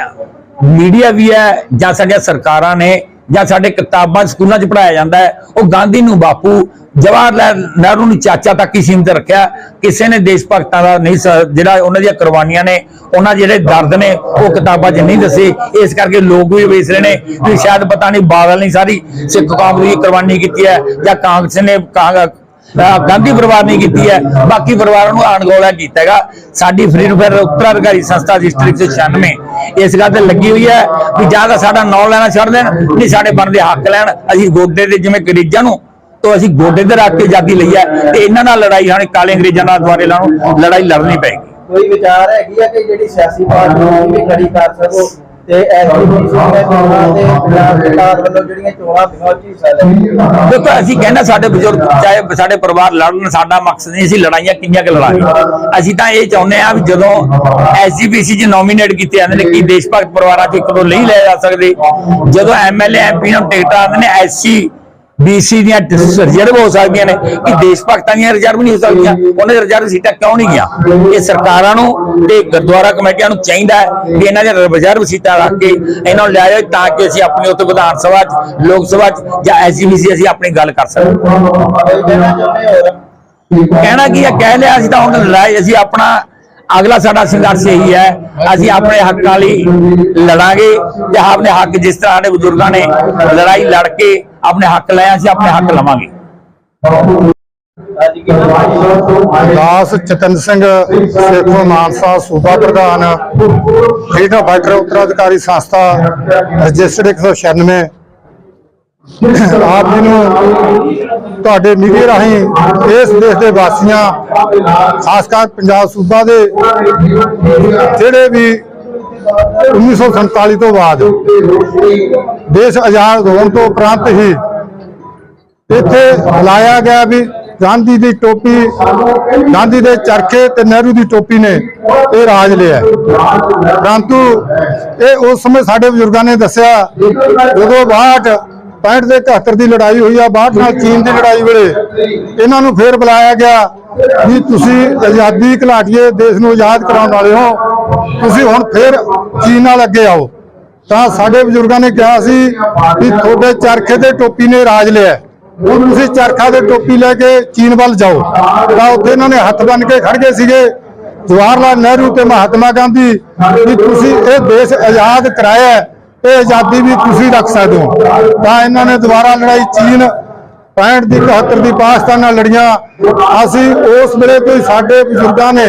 ਮੀਡੀਆ ਵੀ ਹੈ ਜਾਂ ਸਾਡੀਆਂ ਸਰਕਾਰਾਂ ਨੇ ਜਾਂ ਸਾਡੇ ਕਿਤਾਬਾਂ ਸਕੂਲਾਂ 'ਚ ਪੜਾਇਆ ਜਾਂਦਾ ਹੈ, ਉਹ ਗਾਂਧੀ ਨੂੰ ਬਾਪੂ ਜਵਾਹਰ ਲਾਲ ਨਹਿਰੂ ਨੂੰ ਚਾਚਾ ਤੱਕ ਹੀ ਸੀਮਿਤ ਰੱਖਿਆ। ਕਿਸੇ ਨੇ ਦੇਸ਼ ਭਗਤਾਂ ਦਾ ਨਹੀਂ ਸ- ਜਿਹੜਾ ਉਹਨਾਂ ਦੀਆਂ ਕੁਰਬਾਨੀਆਂ ਨੇ, ਉਹਨਾਂ ਜਿਹੜੇ ਦਰਦ ਨੇ, ਉਹ ਕਿਤਾਬਾਂ 'ਚ ਨਹੀਂ ਦੱਸੇ। ਇਸ ਕਰਕੇ ਲੋਕ ਵੀ ਵੇਚ ਰਹੇ ਨੇ, ਵੀ ਸ਼ਾਇਦ ਪਤਾ ਨਹੀਂ ਬਾਦਲ ਨਹੀਂ ਸਾਰੀ ਸਿੱਖ ਕੌਮ ਦੀ ਕੁਰਬਾਨੀ ਕੀਤੀ ਹੈ, ਜਾਂ ਕਾਂਗਰਸ ਨੇ ਕਾਂਗ- ਗਾਂਧੀ ਪਰਿਵਾਰ ਨੇ ਕੀਤੀ ਹੈ। ਬਾਕੀ ਪਰਿਵਾਰਾਂ ਨੂੰ ਅਣਗੌਲਿਆ ਕੀਤਾ ਹੈਗਾ। ਸਾਡੀ ਫਰੀडम ਫੇਅਰ ਉੱਤਰਾਧਿਕਾਰੀ ਸੰਸਥਾ ਡਿਸਟ੍ਰਿਕਟ 96 ਇਸ ਗੱਲ ਤੇ ਲੱਗੀ ਹੋਈ ਹੈ ਵੀ ਜਾਂ ਤਾਂ ਸਾਡਾ ਨਾਂ ਲੈਣਾ ਛੱਡ ਦੇਣ ਨਹੀਂ ਸਾਡੇ ਬਣਦੇ ਹੱਕ ਲੈਣ। ਅਸੀਂ ਗੋਡੇ ਤੇ ਜਿਵੇਂ ਗਰੀਜਾਂ ਨੂੰ ਤੋਂ ਅਸੀਂ ਗੋਡੇ ਤੇ ਰੱਖ ਕੇ ਆਜ਼ਾਦੀ ਲਈ ਹੈ। ਤੇ ਇਹਨਾਂ ਨਾਲ ਲੜਾਈ ਹਾਣੇ ਕਾਲੇ ਅੰਗਰੇਜ਼ਾਂ ਨਾਲ ਦੁਆਰੇ ਲਾਉਣ ਲੜਾਈ ਲੜਨੀ ਪਏਗੀ। ਕੋਈ ਵਿਚਾਰ ਹੈਗੀ ਆ ਕਿ ਜਿਹੜੀ ਸਿਆਸੀ ਪਾਰਟੀ ਨੂੰ ਵੀ ਖੜੀ ਕਰ ਸਕੋ? ਤੇ ਐਸਜੀਪੀਸੀ ਦੇ ਚੋਣਾਂ ਤੇ ਪੰਜਾਬ ਸਰਕਾਰ ਵੱਲੋਂ ਜਿਹੜੀਆਂ ਚੋਣਾਂ ਹੋਈਆਂ ਉਹ 'ਚ ਹਿੱਸਾ ਲੈ ਦੇਖੋ ਅਸੀਂ ਕਹਿੰਦਾ ਸਾਡੇ ਬਜ਼ੁਰਗ ਚਾਹੇ ਸਾਡੇ ਪਰਿਵਾਰ ਲੜਨ ਸਾਡਾ ਮਕਸਦ ਨਹੀਂ ਅਸੀਂ ਲੜਾਈਆਂ ਕਿੰਨੀਆਂ ਕਿ ਲੜਾਂਗੇ ਅਸੀਂ ਤਾਂ ਇਹ ਚਾਹੁੰਦੇ ਆ ਵੀ ਜਦੋਂ ਐਸਜੀਪੀਸੀ 'ਚ ਨੋਮੀਨੇਟ ਕੀਤੇ ਜਾਂਦੇ ਨੇ ਕਿ ਦੇਸ਼ ਭਗਤ ਪਰਿਵਾਰਾਂ 'ਚ ਇੱਕ ਤੋਂ ਨਹੀਂ ਲਿਆ ਜਾ ਸਕਦੇ ਜਦੋਂ ਐਮਐਲਏ ਐਮਪੀ ਨੂੰ ਟਿਕਟਾਂ ਆਉਂਦੇ ਨੇ ਐਸਸੀ ਬੀਸੀ ਦੀਆਂ ਰਿਜ਼ਰਵ ਹੋ ਸਕਦੀਆਂ ਨੇ ਕਿ ਦੇਸ਼ ਭਗਤਾਂ ਦੀਆਂ ਰਿਜ਼ਰਵ ਨਹੀਂ ਹੋ ਸਕਦੀਆਂ, ਉਹਨਾਂ ਦੇ ਰਿਜ਼ਰਵ ਸੀਟਾਂ ਕਿਉਂ ਨਹੀਂ ਗਿਆ ਇਹ ਸਰਕਾਰਾਂ ਨੂੰ ਤੇ ਗੁਰਦੁਆਰਾ ਕਮੇਟੀਆਂ ਨੂੰ ਚਾਹੀਦਾ ਹੈ ਕਿ ਇਹਨਾਂ ਦੀਆਂ ਰਿਜ਼ਰਵ ਸੀਟਾਂ ਰੱਖ ਕੇ ਇਹਨਾਂ ਨੂੰ ਲਿਆ ਜਾਏ ਤਾਂ ਕਿ ਅਸੀਂ ਆਪਣੀ ਉੱਥੇ ਵਿਧਾਨ ਸਭਾ 'ਚ, ਲੋਕ ਸਭਾ 'ਚ ਜਾਂ ਐਸਜੀਬੀਸੀ ਅਸੀਂ ਆਪਣੀ ਗੱਲ ਕਰ ਸਕੀਏ। ਕਹਿਣਾ ਕਹਿਣਾ ਕੀ ਹੈ? ਕਹਿ ਲਿਆ ਅਸੀਂ ਤਾਂ ਹੁਣ ਲੜਾਈ, ਅਸੀਂ ਆਪਣਾ, ਅਗਲਾ ਸਾਡਾ ਸੰਘਰਸ਼ ਇਹੀ ਹੈ, ਅਸੀਂ ਆਪਣੇ ਹੱਕਾਂ ਲਈ ਲੜਾਂਗੇ ਤੇ ਆਪਣੇ ਹੱਕ ਜਿਸ ਤਰ੍ਹਾਂ ਦੇ ਬਜ਼ੁਰਗਾਂ ਨੇ ਲੜਾਈ ਲੜ ਕੇ ਆਪਣੇ ਹੱਕ ਲਏ ਅਸੀਂ ਆਪਣੇ ਹੱਕ ਲਵਾਂਗੇ। ਦਾਸ ਚਤਨ ਸਿੰਘ ਸੇਖੋ ਮਾਨਸਾ ਸੂਬਾ ਪ੍ਰਧਾਨ ਫਰੀडम ਫਾਈਟਰ ਉੱਤਰਾਧਿਕਾਰੀ ਸੰਸਥਾ ਰਜਿਸਟਰਡ 196 ਆਪ ਜੀ ਨੂੰ ਤੁਹਾਡੇ ਮੀਡੀਆ ਰਾਹੀਂ ਇਸ ਦੇਸ਼ ਦੇ ਵਾਸੀਆਂ ਖਾਸ ਕਰ ਪੰਜਾਬ ਸੂਬਾ ਦੇ ਜਿਹੜੇ ਵੀ 1947 ਤੋਂ ਬਾਅਦ। ਦੇਸ਼ ਆਜ਼ਾਦ ਹੋਣ ਤੋਂ ਉਪਰੰਤ ਹੀ ਇੱਥੇ ਲਾਇਆ ਗਿਆ ਵੀ ਗਾਂਧੀ ਦੀ ਟੋਪੀ, ਗਾਂਧੀ ਦੇ ਚਰਖੇ ਤੇ ਨਹਿਰੂ ਦੀ ਟੋਪੀ ਨੇ ਇਹ ਰਾਜ ਲਿਆ। ਪਰੰਤੂ ਇਹ ਉਸ ਸਮੇਂ ਸਾਡੇ ਬਜ਼ੁਰਗਾਂ ਨੇ ਦੱਸਿਆ, ਜਦੋਂ 62 65 ਦੇ 71 ਦੀ ਲੜਾਈ ਹੋਈ ਆ 62 ਨਾਲ ਚੀਨ ਦੀ ਲੜਾਈ ਵੇਲੇ। ਇਹਨਾਂ ਨੂੰ ਫੇਰ ਬੁਲਾਇਆ ਗਿਆ ਵੀ ਤੁਸੀਂ ਆਜ਼ਾਦੀ ਘਲਾਟੀਏ ਦੇਸ਼ ਨੂੰ ਆਜ਼ਾਦ ਕਰਾਉਣ ਵਾਲੇ ਹੋ। ਤੁਸੀਂ ਹੁਣ ਫੇਰ ਚੀਨ ਨਾਲ ਅੱਗੇ ਆਓ। ਤਾਂ ਸਾਡੇ ਬਜ਼ੁਰਗਾਂ ਨੇ ਕਿਹਾ ਸੀ ਵੀ ਤੁਹਾਡੇ ਚਰਖੇ ਤੇ ਟੋਪੀ ਨੇ ਰਾਜ ਲਿਆ। ਹੁਣ ਤੁਸੀਂ ਚਰਖਾ ਦੇ ਟੋਪੀ ਲੈ ਕੇ ਚੀਨ ਵੱਲ ਜਾਓ। ਤਾਂ ਉੱਥੇ ਇਹਨਾਂ ਨੇ ਹੱਥ ਬੰਨ ਕੇ ਖੜ ਗਏ ਸੀਗੇ। ਜਵਾਹਰ ਲਾਲ ਨਹਿਰੂ ਤੇ ਮਹਾਤਮਾ ਗਾਂਧੀ ਵੀ ਤੁਸੀਂ ਇਹ ਦੇਸ਼ ਆਜ਼ਾਦ ਕਰਾਇਆ ਇਹ ਆਜ਼ਾਦੀ ਵੀ ਤੁਸੀਂ ਰੱਖ ਸਕਦੇ ਹੋ। ਤਾਂ ਇਹਨਾਂ ਨੇ ਦੁਬਾਰਾ ਲੜਾਈ ਚੀਨ 65 ਦੀ 71 ਦੀ ਪਾਕਿਸਤਾਨ ਨਾਲ ਲੜੀਆਂ। ਅਸੀਂ ਉਸ ਵੇਲੇ ਤੋਂ ਸਾਡੇ ਬਜ਼ੁਰਗਾਂ ਨੇ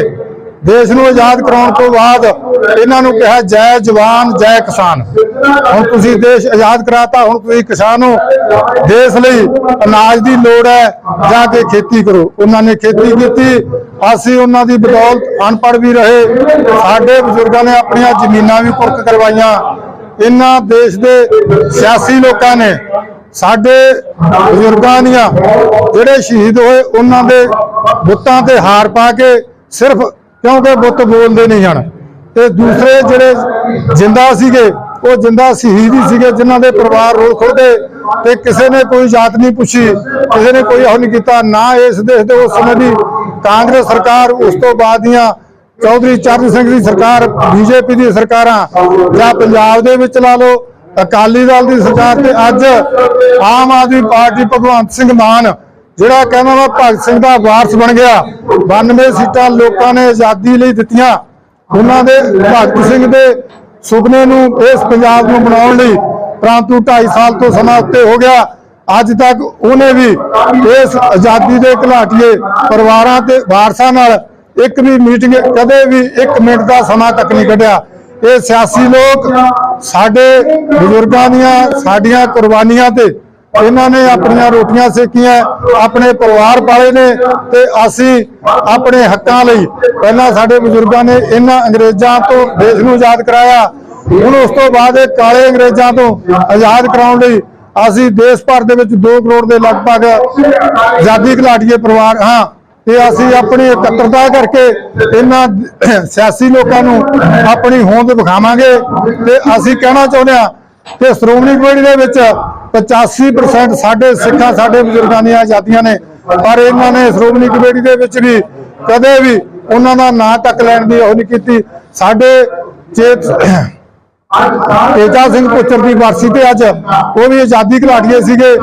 ਦੇਸ਼ ਨੂੰ ਆਜ਼ਾਦ ਕਰਾਉਣ ਤੋਂ ਬਾਅਦ ਇਹਨਾਂ ਨੂੰ ਕਿਹਾ, ਜੈ ਜਵਾਨ, ਜੈ ਕਿਸਾਨ। ਹੁਣ ਤੁਸੀਂ ਦੇਸ਼ ਆਜ਼ਾਦ ਕਰਾਤਾ, ਹੁਣ ਤੁਸੀਂ ਕਿਸਾਨ ਹੋ। ਦੇਸ਼ ਲਈ ਅਨਾਜ ਦੀ ਲੋੜ ਹੈ, ਜਾ ਕੇ ਖੇਤੀ ਕਰੋ। ਉਹਨਾਂ ਨੇ ਖੇਤੀ ਕੀਤੀ। ਅਸੀਂ ਉਹਨਾਂ ਦੀ ਬਦੌਲਤ ਅਨਪੜ੍ਹ ਵੀ ਰਹੇ। ਸਾਡੇ ਬਜ਼ੁਰਗਾਂ ਨੇ ਆਪਣੀਆਂ ਜ਼ਮੀਨਾਂ ਵੀ ਕੁਰਕ ਕਰਵਾਈਆਂ। ਇਹਨਾਂ ਦੇਸ਼ ਦੇ ਸਿਆਸੀ ਲੋਕਾਂ ਨੇ ਸਾਡੇ ਬਜ਼ੁਰਗਾਂ ਦੀਆਂ ਜਿਹੜੇ ਸ਼ਹੀਦ ਹੋਏ, ਉਹਨਾਂ ਦੇ ਬੁੱਤਾਂ ਤੇ ਹਾਰ ਪਾ ਕੇ ਸਿਰਫ ਕਿਉਂਕਿ ਬੁੱਤ ਬੋਲਦੇ ਨਹੀਂ ਹਨ। ਤੇ ਦੂਸਰੇ ਜਿਹੜੇ ਜਿੰਦਾ ਸੀਗੇ, ਉਹ ਜਿੰਦਾ ਸ਼ਹੀਦ ਹੀ ਸੀਗੇ, ਜਿਨ੍ਹਾਂ ਦੇ ਪਰਿਵਾਰ ਰੋਲ ਖੋਦੇ ਤੇ ਕਿਸੇ ਨੇ ਕੋਈ ਜਾਤ ਨਹੀਂ ਪੁੱਛੀ, ਕਿਸੇ ਨੇ ਕੋਈ ਉਹ ਨਹੀਂ ਕੀਤਾ, ਨਾ ਇਸ ਦੇਸ਼ ਦੇ ਉਸ ਸਮੇਂ ਦੀ ਕਾਂਗਰਸ ਸਰਕਾਰ ਉਸ ਤੋਂ ਬਾਅਦ ਦੀਆਂ ਚੌਧਰੀ ਚਰਨ ਸਿੰਘ ਦੀ ਸਰਕਾਰ, ਬੀਜੇਪੀ ਦੀ ਸਰਕਾਰਾਂ ਜਾਂ ਪੰਜਾਬ ਦੇ ਵਿੱਚ ਲਾ ਲਓ, ਅਕਾਲੀ ਦਲ ਦੀ ਸਰਕਾਰ ਤੇ ਅੱਜ ਆਮ ਆਦਮੀ ਪਾਰਟੀ ਭਗਵੰਤ ਸਿੰਘ ਮਾਨ, ਜਿਹੜਾ ਕਹਿੰਦਾ ਵਾ ਭਗਤ ਸਿੰਘ ਦਾ ਵਾਰਸ ਬਣ ਗਿਆ 92 ਸੀਟਾਂ ਲੋਕਾਂ ਨੇ ਆਜ਼ਾਦੀ ਲਈ ਦਿੱਤੀਆਂ। ਉਹਨਾਂ ਦੇ ਭਗਤ ਸਿੰਘ ਦੇ ਸੁਪਨੇ ਨੂੰ ਇਸ ਪੰਜਾਬ ਨੂੰ ਬਣਾਉਣ ਲਈ ਪਰੰਤੂ 2.5 ਸਾਲ ਤੋਂ ਸਮਾਂ ਉੱਤੇ ਹੋ ਗਿਆ। ਅੱਜ ਤੱਕ ਉਹਨੇ ਵੀ ਇਸ ਆਜ਼ਾਦੀ ਦੇ ਘਲਾਟੀਏ ਪਰਿਵਾਰਾਂ ਤੇ ਵਾਰਸਾਂ ਨਾਲ ਇੱਕ ਵੀ ਮੀਟਿੰਗ, ਕਦੇ ਵੀ 1 ਮਿੰਟ ਦਾ ਸਮਾਂ ਤੱਕ ਨਹੀਂ ਕੱਢਿਆ। ਇਹ ਸਿਆਸੀ ਲੋਕ, ਸਾਡੇ ਬਜ਼ੁਰਗਾਂ ਦੀਆਂ, ਸਾਡੀਆਂ ਕੁਰਬਾਨੀਆਂ ਤੇ ਇਹਨਾਂ ਨੇ ਆਪਣੀਆਂ ਰੋਟੀਆਂ ਸੇਕੀਆਂ, ਆਪਣੇ ਪਰਿਵਾਰ ਪਾਲੇ ਨੇ ਤੇ ਅਸੀਂ ਆਪਣੇ ਹੱਕਾਂ ਲਈ ਪਹਿਲਾਂ ਸਾਡੇ ਬਜ਼ੁਰਗਾਂ ਨੇ ਇਹਨਾਂ ਅੰਗਰੇਜ਼ਾਂ ਤੋਂ ਦੇਸ਼ ਨੂੰ ਆਜ਼ਾਦ ਕਰਾਇਆ। ਹੁਣ ਉਸ ਤੋਂ ਬਾਅਦ ਇਹ ਕਾਲੇ ਅੰਗਰੇਜ਼ਾਂ ਤੋਂ ਆਜ਼ਾਦ ਕਰਾਉਣ ਲਈ ਅਸੀਂ ਦੇਸ਼ ਭਰ ਦੇ ਵਿੱਚ 2 ਕਰੋੜ ਦੇ ਲਗਭਗ ਆਜ਼ਾਦੀ ਘਲਾਟੀਏ ਪਰਿਵਾਰ, ਹਾਂ ਤੇ ਅਸੀਂ ਆਪਣੀ ਇਕੱਤਰਤਾ ਕਰਕੇ ਇਹਨਾਂ ਸਿਆਸੀ ਲੋਕਾਂ ਨੂੰ ਆਪਣੀ ਹੋਂਦ ਵਿਖਾਵਾਂਗੇ ਤੇ ਅਸੀਂ ਕਹਿਣਾ ਚਾਹੁੰਦੇ ਹਾਂ ਕਿ ਸ਼੍ਰੋਮਣੀ ਕਮੇਟੀ ਦੇ ਵਿੱਚ 85% ਸਾਡੇ ਸਿੱਖਾਂ, ਸਾਡੇ ਬਜ਼ੁਰਗਾਂ ਦੀਆਂ ਆਜ਼ਾਦੀਆਂ ਨੇ। ਪਰ ਇਹਨਾਂ ਨੇ ਸ਼੍ਰੋਮਣੀ ਕਮੇਟੀ ਦੇ ਵਿੱਚ ਵੀ ਕਦੇ ਵੀ ਉਹਨਾਂ ਦਾ ਨਾਂ ਤੱਕ ਲੈਣ ਦੀ ਉਹ ਨਹੀਂ ਕੀਤੀ। ਸਾਡੇ ਚੇਤ ਤੇਜਾ ਸਿੰਘ ਪੁੱਤਰ ਦੀ ਵਾਰਸੀ ਤੇ ਅੱਜ ਉਹ ਵੀ ਆਜ਼ਾਦੀ ਘਲਾਟੀਏ ਸੀਗੇ।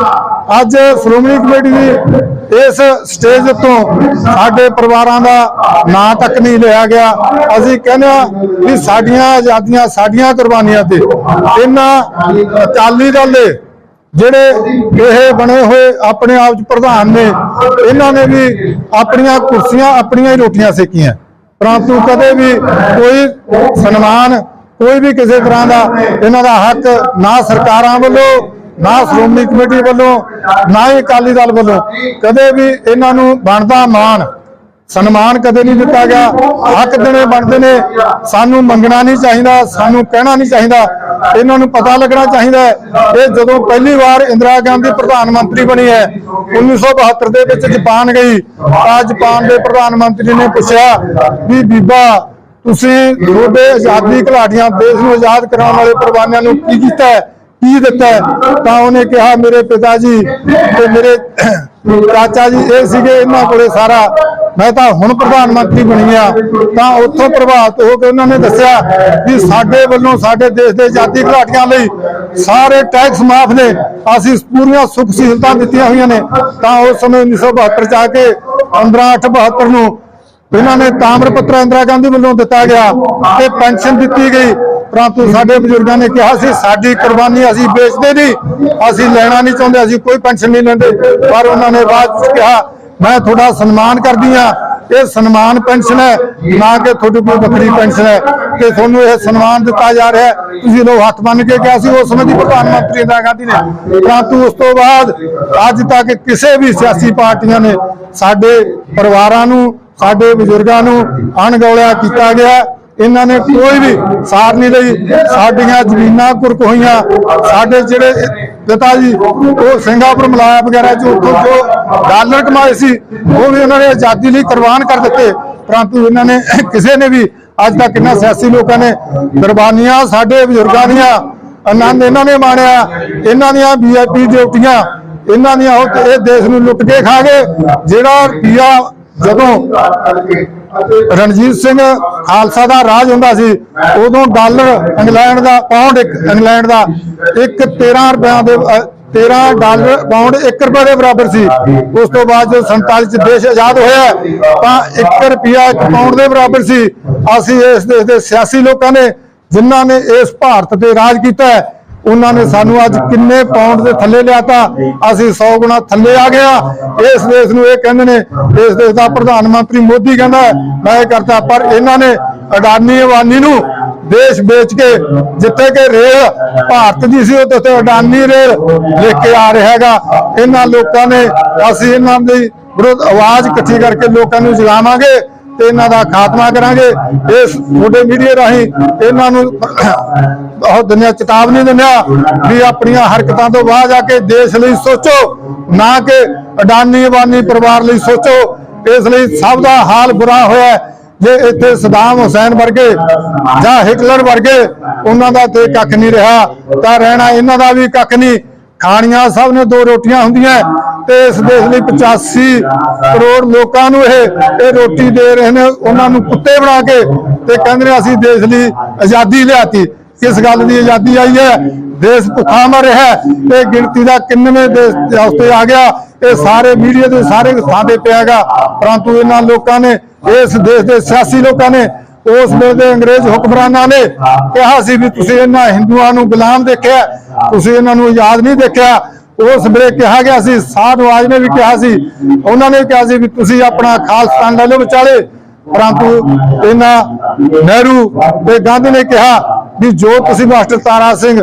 ਅੱਜ ਸ਼੍ਰੋਮਣੀ ਕਮੇਟੀ ਦੀ ਇਸ ਸਟੇਜ ਤੋਂ ਸਾਡੇ ਪਰਿਵਾਰਾਂ ਦਾ ਨਾਂ ਤੱਕ ਨਹੀਂ ਲਿਆ ਗਿਆ। ਅਸੀਂ ਕਹਿੰਦੇ ਹਾਂ ਵੀ ਸਾਡੀਆਂ ਆਜ਼ਾਦੀਆਂ ਸਾਡੀਆਂ ਕੁਰਬਾਨੀਆਂ ਤੇ। ਇਹਨਾਂ ਅਕਾਲੀ ਦਲ ਦੇ ਜਿਹੜੇ ਇਹ ਬਣੇ ਹੋਏ ਆਪਣੇ ਆਪ ਚ ਪ੍ਰਧਾਨ ਨੇ, ਇਹਨਾਂ ਨੇ ਵੀ ਆਪਣੀਆਂ ਕੁਰਸੀਆਂ ਆਪਣੀਆਂ ਹੀ ਰੋਟੀਆਂ ਸੇਕੀਆਂ। ਪਰੰਤੂ ਕਦੇ ਵੀ ਕੋਈ ਸਨਮਾਨ ਕੋਈ ਵੀ ਕਿਸੇ ਤਰ੍ਹਾਂ ਦਾ ਇਹਨਾਂ ਦਾ ਹੱਕ ਨਾ ਸਰਕਾਰਾਂ ਵੱਲੋਂ, ਨਾ ਸ਼੍ਰੋਮਣੀ ਕਮੇਟੀ ਵੱਲੋਂ, ਨਾ ਹੀ ਅਕਾਲੀ ਦਲ ਵੱਲੋਂ ਕਦੇ ਵੀ ਇਹਨਾਂ ਨੂੰ ਬਣਦਾ ਮਾਣ, ਸਨਮਾਨ ਕਦੇ ਨਹੀਂ ਦਿੱਤਾ ਗਿਆ। ਹੱਕ ਦੇਣੇ ਬਣਦੇ ਨੇ। ਸਾਨੂੰ ਮੰਗਣਾ ਨਹੀਂ ਚਾਹੀਦਾ, ਸਾਨੂੰ ਕਹਿਣਾ ਨਹੀਂ ਚਾਹੀਦਾ। ਇਹਨਾਂ ਨੂੰ ਪਤਾ ਲੱਗਣਾ ਚਾਹੀਦਾ ਇਹ ਜਦੋਂ ਪਹਿਲੀ ਵਾਰ ਇੰਦਰਾ ਗਾਂਧੀ ਪ੍ਰਧਾਨ ਮੰਤਰੀ ਬਣੀ ਹੈ 1972 ਦੇ ਵਿੱਚ ਜਾਪਾਨ ਗਈ, ਤਾਂ ਜਾਪਾਨ ਦੇ ਪ੍ਰਧਾਨ ਮੰਤਰੀ ਨੇ ਪੁੱਛਿਆ ਵੀ ਬੀਬਾ ਤੁਸੀਂ ਤੁਹਾਡੇ ਆਜ਼ਾਦੀ ਘਲਾਟੀਆਂ ਦੇਸ਼ ਨੂੰ ਆਜ਼ਾਦ ਕਰਾਉਣ ਵਾਲੇ ਕੁਰਬਾਨੀਆਂ ਨੂੰ ਕੀ ਕੀਤਾ ਹੈ? ਕੀ ਦਿੱਤਾ ਤਾਂ ਉਹਨੇ ਕਿਹਾ, ਮੇਰੇ ਪਿਤਾ ਜੀ ਤੇ ਮੇਰੇ ਚਾਚਾ ਜੀ, ਇਹ ਸੀਗੇ ਇਹਨਾਂ ਕੋਲੇ ਸਾਰਾ। ਮੈਂ ਤਾਂ ਹੁਣ ਪ੍ਰਧਾਨ ਮੰਤਰੀ ਬਣੀ ਆ। ਤਾਂ ਉੱਥੋਂ ਪ੍ਰਭਾਵਿਤ ਹੋ ਕੇ ਉਹਨਾਂ ਨੇ ਦੱਸਿਆ ਵੀ ਸਾਡੇ ਵੱਲੋਂ ਸਾਡੇ ਦੇਸ਼ ਦੇ ਆਜ਼ਾਦੀ ਘਲਾਟੀਆਂ ਲਈ ਸਾਰੇ ਟੈਕਸ ਮਾਫ ਨੇ। ਅਸੀਂ ਪੂਰੀਆਂ ਸੁੱਖ ਸਹੂਲਤਾਂ ਦਿੱਤੀਆਂ ਹੋਈਆਂ ਨੇ। ਤਾਂ ਉਸ ਸਮੇਂ 1972 ਚ ਆ ਕੇ 15/8/72 ਨੂੰ ਇਹਨਾਂ ਨੇ ਤਾਮਰ ਪੱਤਰ ਇੰਦਰਾ ਗਾਂਧੀ ਵੱਲੋਂ ਦਿੱਤਾ ਗਿਆ ਤੇ ਪੈਨਸ਼ਨ ਦਿੱਤੀ ਗਈ। ਪਰੰਤੂ ਸਾਡੇ ਬਜ਼ੁਰਗਾਂ ਨੇ ਕਿਹਾ ਸੀ, ਸਾਡੀ ਕੁਰਬਾਨੀ ਅਸੀਂ ਵੇਚਦੇ ਨਹੀਂ, ਅਸੀਂ ਲੈਣਾ ਨਹੀਂ ਚਾਹੁੰਦੇ, ਅਸੀਂ ਕੋਈ ਪੈਨਸ਼ਨ ਨਹੀਂ ਲੈਂਦੇ। ਪਰ ਉਹਨਾਂ ਨੇ ਬਾਅਦ ਵਿੱਚ ਕਿਹਾ, ਮੈਂ ਤੁਹਾਡਾ ਸਨਮਾਨ ਕਰਦੀ ਆ ਇਹ ਸਨਮਾਨ ਪੈਨਸ਼ਨ ਹੈ, ਨਾ ਕਿ ਤੁਹਾਡੀ ਕੋਈ ਵੱਖਰੀ ਪੈਨਸ਼ਨ ਹੈ। ਤੇ ਤੁਹਾਨੂੰ ਇਹ ਸਨਮਾਨ ਦਿੱਤਾ ਜਾ ਰਿਹਾ ਤੁਸੀਂ ਲੋਕ ਹੱਥ ਮੰਨ ਕੇ ਕਿਹਾ ਸੀ, ਉਸ ਸਮੇਂ ਦੀ ਪ੍ਰਧਾਨ ਮੰਤਰੀ ਇੰਦਰਾ ਗਾਂਧੀ ਨੇ। ਪਰੰਤੂ ਉਸ ਤੋਂ ਬਾਅਦ ਅੱਜ ਤੱਕ ਕਿਸੇ ਵੀ ਸਿਆਸੀ ਪਾਰਟੀਆਂ ਨੇ ਸਾਡੇ ਪਰਿਵਾਰਾਂ ਨੂੰ ਸਾਡੇ ਬਜ਼ੁਰਗਾਂ ਨੂੰ ਅਣਗੌਲਿਆ ਕੀਤਾ ਗਿਆ। ਇਹਨਾਂ ਨੇ ਕੋਈ ਵੀ ਸਾਰ ਨਹੀਂ ਲਈ। ਸਾਡੀਆਂ ਜ਼ਮੀਨਾਂ ਕੁਰਕ ਹੋਈਆਂ। ਸਾਡੇ ਜਿਹੜੇ ਪਿਤਾ ਜੀ, ਉਹ ਸਿੰਗਾਪੁਰ ਮਲਾਇਆ ਵਗੈਰਾ ਚ, ਉੱਥੋਂ ਜੋ ਡਾਲਰ ਕਮਾਏ ਸੀ, ਉਹ ਵੀ ਉਹਨਾਂ ਨੇ ਆਜ਼ਾਦੀ ਲਈ ਕੁਰਬਾਨ ਕਰ ਦਿੱਤੇ। ਪਰੰਤੂ ਇਹਨਾਂ ਨੇ ਕਿਸੇ ਨੇ ਵੀ ਅੱਜ ਤੱਕ ਇਹਨਾਂ ਸਿਆਸੀ ਲੋਕਾਂ ਨੇ ਕੁਰਬਾਨੀਆਂ ਸਾਡੇ ਬਜ਼ੁਰਗਾਂ ਦੀਆਂ ਆਨੰਦ ਇਹਨਾਂ ਨੇ ਮਾਣਿਆ। ਇਹਨਾਂ ਦੀਆਂ ਵੀਆਈਪੀ ਡਿਊਟੀਆਂ, ਇਹਨਾਂ ਦੀਆਂ ਉਹ ਇਹ ਦੇਸ਼ ਨੂੰ ਲੁੱਟ ਕੇ ਖਾ ਗਏ। ਜਿਹੜਾ ਰੁਪਈਆ ਜਦੋਂ ਰਣਜੀਤ ਸਿੰਘ ਖਾਲਸਾ ਦਾ ਰਾਜ ਹੁੰਦਾ ਸੀ, ਉਦੋਂ ਡਾਲਰ ਇੰਗਲੈਂਡ ਦਾ ਪਾਉਂਡ ਇੰਗਲੈਂਡ ਦਾ ਇੱਕ 13 ਰੁਪਿਆਂ ਦੇ 13 ਡਾਲਰ ਪਾਉਂਡ 1 ਰੁਪਏ ਦੇ ਬਰਾਬਰ ਸੀ। ਉਸ ਤੋਂ ਬਾਅਦ ਜਦੋਂ 47 ਚ ਦੇਸ਼ ਆਜ਼ਾਦ ਹੋਇਆ, ਤਾਂ 1 ਰੁਪਿਆ 1 ਪਾਉਂਡ ਦੇ ਬਰਾਬਰ ਸੀ। ਅਸੀਂ ਇਸ ਦੇਸ਼ ਦੇ ਸਿਆਸੀ ਲੋਕਾਂ ਨੇ, ਜਿਨ੍ਹਾਂ ਨੇ ਇਸ ਭਾਰਤ ਤੇ ਰਾਜ ਕੀਤਾ ਉਹਨਾਂ ਨੇ ਸਾਨੂੰ ਅੱਜ ਕਿੰਨੇ ਪਾਉਂਡ ਦੇ ਥੱਲੇ ਲਿਆਤਾ, ਅਸੀਂ 100 ਗੁਣਾ ਥੱਲੇ ਆ ਗਿਆ ਇਸ ਦੇਸ਼ ਨੂੰ ਇਹ ਕਹਿੰਦੇ ਨੇ, ਇਸ ਦੇਸ਼ ਦਾ ਪ੍ਰਧਾਨ ਮੰਤਰੀ ਮੋਦੀ ਕਹਿੰਦਾ ਮੈਂ ਇਹ ਕਰਤਾ, ਪਰ ਇਹਨਾਂ ਨੇ ਅਡਾਨੀ ਅਵਾਨੀ ਨੂੰ ਦੇਸ਼ ਵੇਚ ਕੇ ਜਿੱਥੇ ਕਿ ਰੇਲ ਭਾਰਤ ਦੀ ਸੀ, ਉੱਥੇ ਉੱਥੇ ਅਡਾਨੀ ਰੇਲ ਲਿਖ ਕੇ ਆ ਰਿਹਾ ਹੈਗਾ। ਇਹਨਾਂ ਲੋਕਾਂ ਨੇ, ਅਸੀਂ ਇਹਨਾਂ ਦੀ ਵਿਰੁੱਧ ਆਵਾਜ਼ ਇਕੱਠੀ ਕਰਕੇ ਲੋਕਾਂ ਨੂੰ ਜਗਾਵਾਂਗੇ। ਤੇ ਇਹਨਾਂ ਦਾ ਖਾਤਮਾ ਕਰਾਂਗੇ। ਇਸ ਤੁਹਾਡੇ ਮੀਡੀਆ ਰਾਹੀਂ ਇਹਨਾਂ ਨੂੰ ਬਹੁਤ ਦਿਨਿਆ ਚੇਤਾਵਨੀ ਦਿੰਦਿਆ ਵੀ ਆਪਣੀਆਂ ਹਰਕਤਾਂ ਤੋਂ ਬਾਅਦ ਆ ਕੇ ਦੇਸ਼ ਲਈ ਸੋਚੋ, ਨਾ ਕਿ ਅਡਾਨੀ ਅਬਾਨੀ ਪਰਿਵਾਰ ਲਈ ਸੋਚੋ। ਇਸ ਲਈ ਸਭ ਦਾ ਹਾਲ ਬੁਰਾ ਹੋਇਆ ਜੇ ਇੱਥੇ ਸਦਾਮ ਹੁਸੈਨ ਵਰਗੇ ਜਾਂ ਹਿਟਲਰ ਵਰਗੇ, ਉਹਨਾਂ ਦਾ ਤੇ ਕੱਖ ਨਹੀਂ ਰਿਹਾ। ਤਾਂ ਰਹਿਣਾ ਇਹਨਾਂ ਦਾ ਵੀ ਕੱਖ ਨਹੀਂ। ਖਾਣੀਆਂ ਸਭ ਨੇ ਦੋ ਰੋਟੀਆਂ ਹੁੰਦੀਆਂ ਤੇ ਇਸ ਦੇਸ਼ ਲਈ 85 ਕਰੋੜ ਲੋਕਾਂ ਨੂੰ ਇਹ ਇਹ ਰੋਟੀ ਦੇ ਰਹੇ ਨੇ, ਉਹਨਾਂ ਨੂੰ ਕੁੱਤੇ ਬਣਾ ਕੇ ਤੇ ਕਹਿੰਦੇ ਨੇ ਅਸੀਂ ਦੇਸ਼ ਲਈ ਆਜ਼ਾਦੀ ਲਿਆਤੀ। ਕਿਸ ਗੱਲ ਦੀ ਆਜ਼ਾਦੀ ਆਈ ਹੈ? ਦੇਸ਼ ਭੁੱਖਾ ਮਰ ਰਿਹਾ ਹੈ। ਇਹ ਗਿਣਤੀ ਦਾ ਕਿੰਨਵੇਂ ਦੇਸ਼ ਦੇ ਉੱਤੇ ਆ ਗਿਆ, ਇਹ ਸਾਰੇ ਮੀਡੀਆ ਦੇ ਸਾਰੇ ਥਾਂ ਤੇ ਪਿਆਗਾ ਪਰੰਤੂ ਇਹਨਾਂ ਲੋਕਾਂ ਨੇ, ਇਸ ਦੇਸ਼ ਦੇ ਸਿਆਸੀ ਲੋਕਾਂ ਨੇ ਉਸ ਵੇਲੇ ਦੇ ਅੰਗਰੇਜ਼ ਹੁਕਮਰਾਨਾਂ ਨੇ ਕਿਹਾ ਸੀ ਵੀ ਤੁਸੀਂ ਇਹਨਾਂ ਹਿੰਦੂਆਂ ਨੂੰ ਗੁਲਾਮ ਦੇਖਿਆ ਤੁਸੀਂ ਇਹਨਾਂ ਨੂੰ ਆਜ਼ਾਦ ਨਹੀਂ ਦੇਖਿਆ। ਉਸ ਵੇਲੇ ਕਿਹਾ ਗਿਆ ਸੀ ਸਾਧ ਨਵਾਜ ਨੇ ਵੀ ਕਿਹਾ ਸੀ। ਉਹਨਾਂ ਨੇ ਕਿਹਾ ਸੀ ਵੀ ਤੁਸੀਂ ਆਪਣਾ ਖਾਲਸਤਾਨ ਲੈ ਲਓ ਵਿਚਾਲੇ। ਪਰੰਤੂ ਇਹਨਾਂ ਨਹਿਰੂ ਤੇ ਗਾਂਧੀ ਨੇ ਕਿਹਾ ਵੀ ਜੋ ਤੁਸੀਂ ਮਾਸਟਰ ਤਾਰਾ ਸਿੰਘ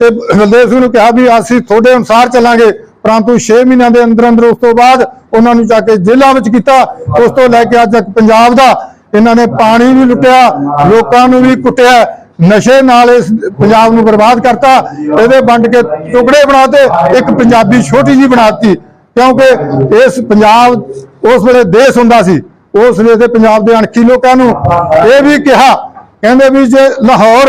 ਤੇ ਬਲਦੇਵ ਸਿੰਘ ਨੂੰ ਕਿਹਾ ਵੀ ਅਸੀਂ ਤੁਹਾਡੇ ਅਨੁਸਾਰ ਚੱਲਾਂਗੇ ਪਰੰਤੂ 6 ਮਹੀਨਿਆਂ ਦੇ ਅੰਦਰ ਅੰਦਰ ਉਸ ਤੋਂ ਬਾਅਦ ਉਹਨਾਂ ਨੂੰ ਜਾ ਕੇ ਜੇਲ੍ਹਾਂ ਵਿੱਚ ਕੀਤਾ। ਉਸ ਤੋਂ ਲੈ ਕੇ ਅੱਜ ਤੱਕ ਪੰਜਾਬ ਦਾ ਇਹਨਾਂ ਨੇ ਪਾਣੀ ਵੀ ਲੁੱਟਿਆ, ਲੋਕਾਂ ਨੂੰ ਵੀ ਕੁੱਟਿਆ, ਨਸ਼ੇ ਨਾਲ ਇਸ ਪੰਜਾਬ ਨੂੰ ਬਰਬਾਦ ਕਰਤਾ। ਇਹਦੇ ਵੰਡ ਕੇ ਟੁਕੜੇ ਬਣਾਤੇ, ਇੱਕ ਪੰਜਾਬੀ ਛੋਟੀ ਜੀ ਬਣਾਤੀ, ਕਿਉਂਕਿ ਇਸ ਪੰਜਾਬ ਉਸ ਵੇਲੇ ਦੇਸ਼ ਹੁੰਦਾ ਸੀ, ਉਸ ਵੇਲੇ ਦੇ ਪੰਜਾਬ ਦੇ ਅਣਖੀ ਲੋਕਾਂ ਨੂੰ ਇਹ ਵੀ ਕਿਹਾ, ਕਹਿੰਦੇ ਵੀ ਜੇ ਲਾਹੌਰ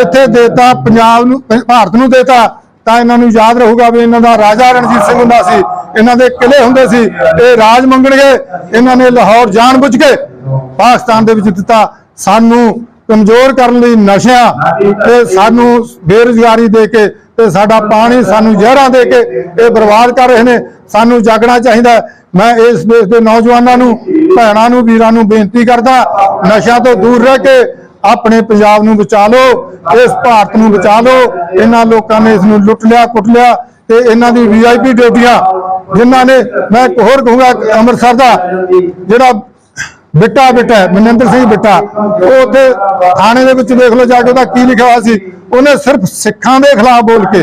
ਇੱਥੇ ਦੇਤਾ, ਪੰਜਾਬ ਨੂੰ, ਭਾਰਤ ਨੂੰ ਦੇਤਾ, ਤਾਂ ਇਹਨਾਂ ਨੂੰ ਯਾਦ ਰਹੂਗਾ ਵੀ ਇਹਨਾਂ ਦਾ ਰਾਜਾ ਰਣਜੀਤ ਸਿੰਘ ਹੁੰਦਾ ਸੀ, ਇਹਨਾਂ ਦੇ ਕਿਲੇ ਹੁੰਦੇ ਸੀ, ਇਹ ਰਾਜ ਮੰਗਣਗੇ, ਇਹਨਾਂ ਨੇ ਲਾਹੌਰ ਜਾਣ ਬੁੱਝ ਕੇ ਪਾਕਿਸਤਾਨ ਦੇ ਵਿੱਚ ਦਿੱਤਾ। ਸਾਨੂੰ ਕਮਜ਼ੋਰ ਕਰਨ ਲਈ ਨਸ਼ਿਆਂ ਤੇ ਸਾਨੂੰ ਬੇਰੁਜ਼ਗਾਰੀ ਦੇ ਕੇ ਤੇ ਸਾਡਾ ਪਾਣੀ ਸਾਨੂੰ ਜ਼ਹਿਰਾਂ ਦੇ ਕੇ ਇਹ ਬਰਬਾਦ ਕਰ ਰਹੇ ਨੇ। ਸਾਨੂੰ ਜਾਗਣਾ ਚਾਹੀਦਾ। ਮੈਂ ਇਸ ਦੇਸ਼ ਦੇ ਨੌਜਵਾਨਾਂ ਨੂੰ, ਭੈਣਾਂ ਨੂੰ, ਵੀਰਾਂ ਨੂੰ ਬੇਨਤੀ ਕਰਦਾ, ਨਸ਼ਿਆਂ ਤੋਂ ਦੂਰ ਰਹਿ ਕੇ ਆਪਣੇ ਪੰਜਾਬ ਨੂੰ ਬਚਾ ਲਓ, ਇਸ ਭਾਰਤ ਨੂੰ ਬਚਾ ਲਓ। ਇਹਨਾਂ ਲੋਕਾਂ ਨੇ ਇਸ ਨੂੰ ਲੁੱਟ ਲਿਆ, ਕੁੱਟ ਲਿਆ ਤੇ ਇਹਨਾਂ ਦੀ ਵੀਆਈਪੀ ਡਿਊਟੀਆਂ ਜਿਨ੍ਹਾਂ ਨੇ, ਮੈਂ ਹੋਰ ਕਹੂੰਗਾ ਅੰਮ੍ਰਿਤਸਰ ਦਾ, ਜਿਹੜਾ ਬਿੱਟਾ ਬਿੱਟਾ ਹੈ, ਮਨਿੰਦਰ ਸਿੰਘ ਬਿੱਟਾ। ਉਹ ਉੱਥੇ ਥਾਣੇ ਦੇ ਵਿੱਚ ਦੇਖ ਲਓ ਜਾ ਕੇ ਉਹਦਾ ਕੀ ਲਿਖਿਆ ਹੋਇਆ ਸੀ। ਉਹਨੇ ਸਿਰਫ ਸਿੱਖਾਂ ਦੇ ਖਿਲਾਫ ਬੋਲ ਕੇ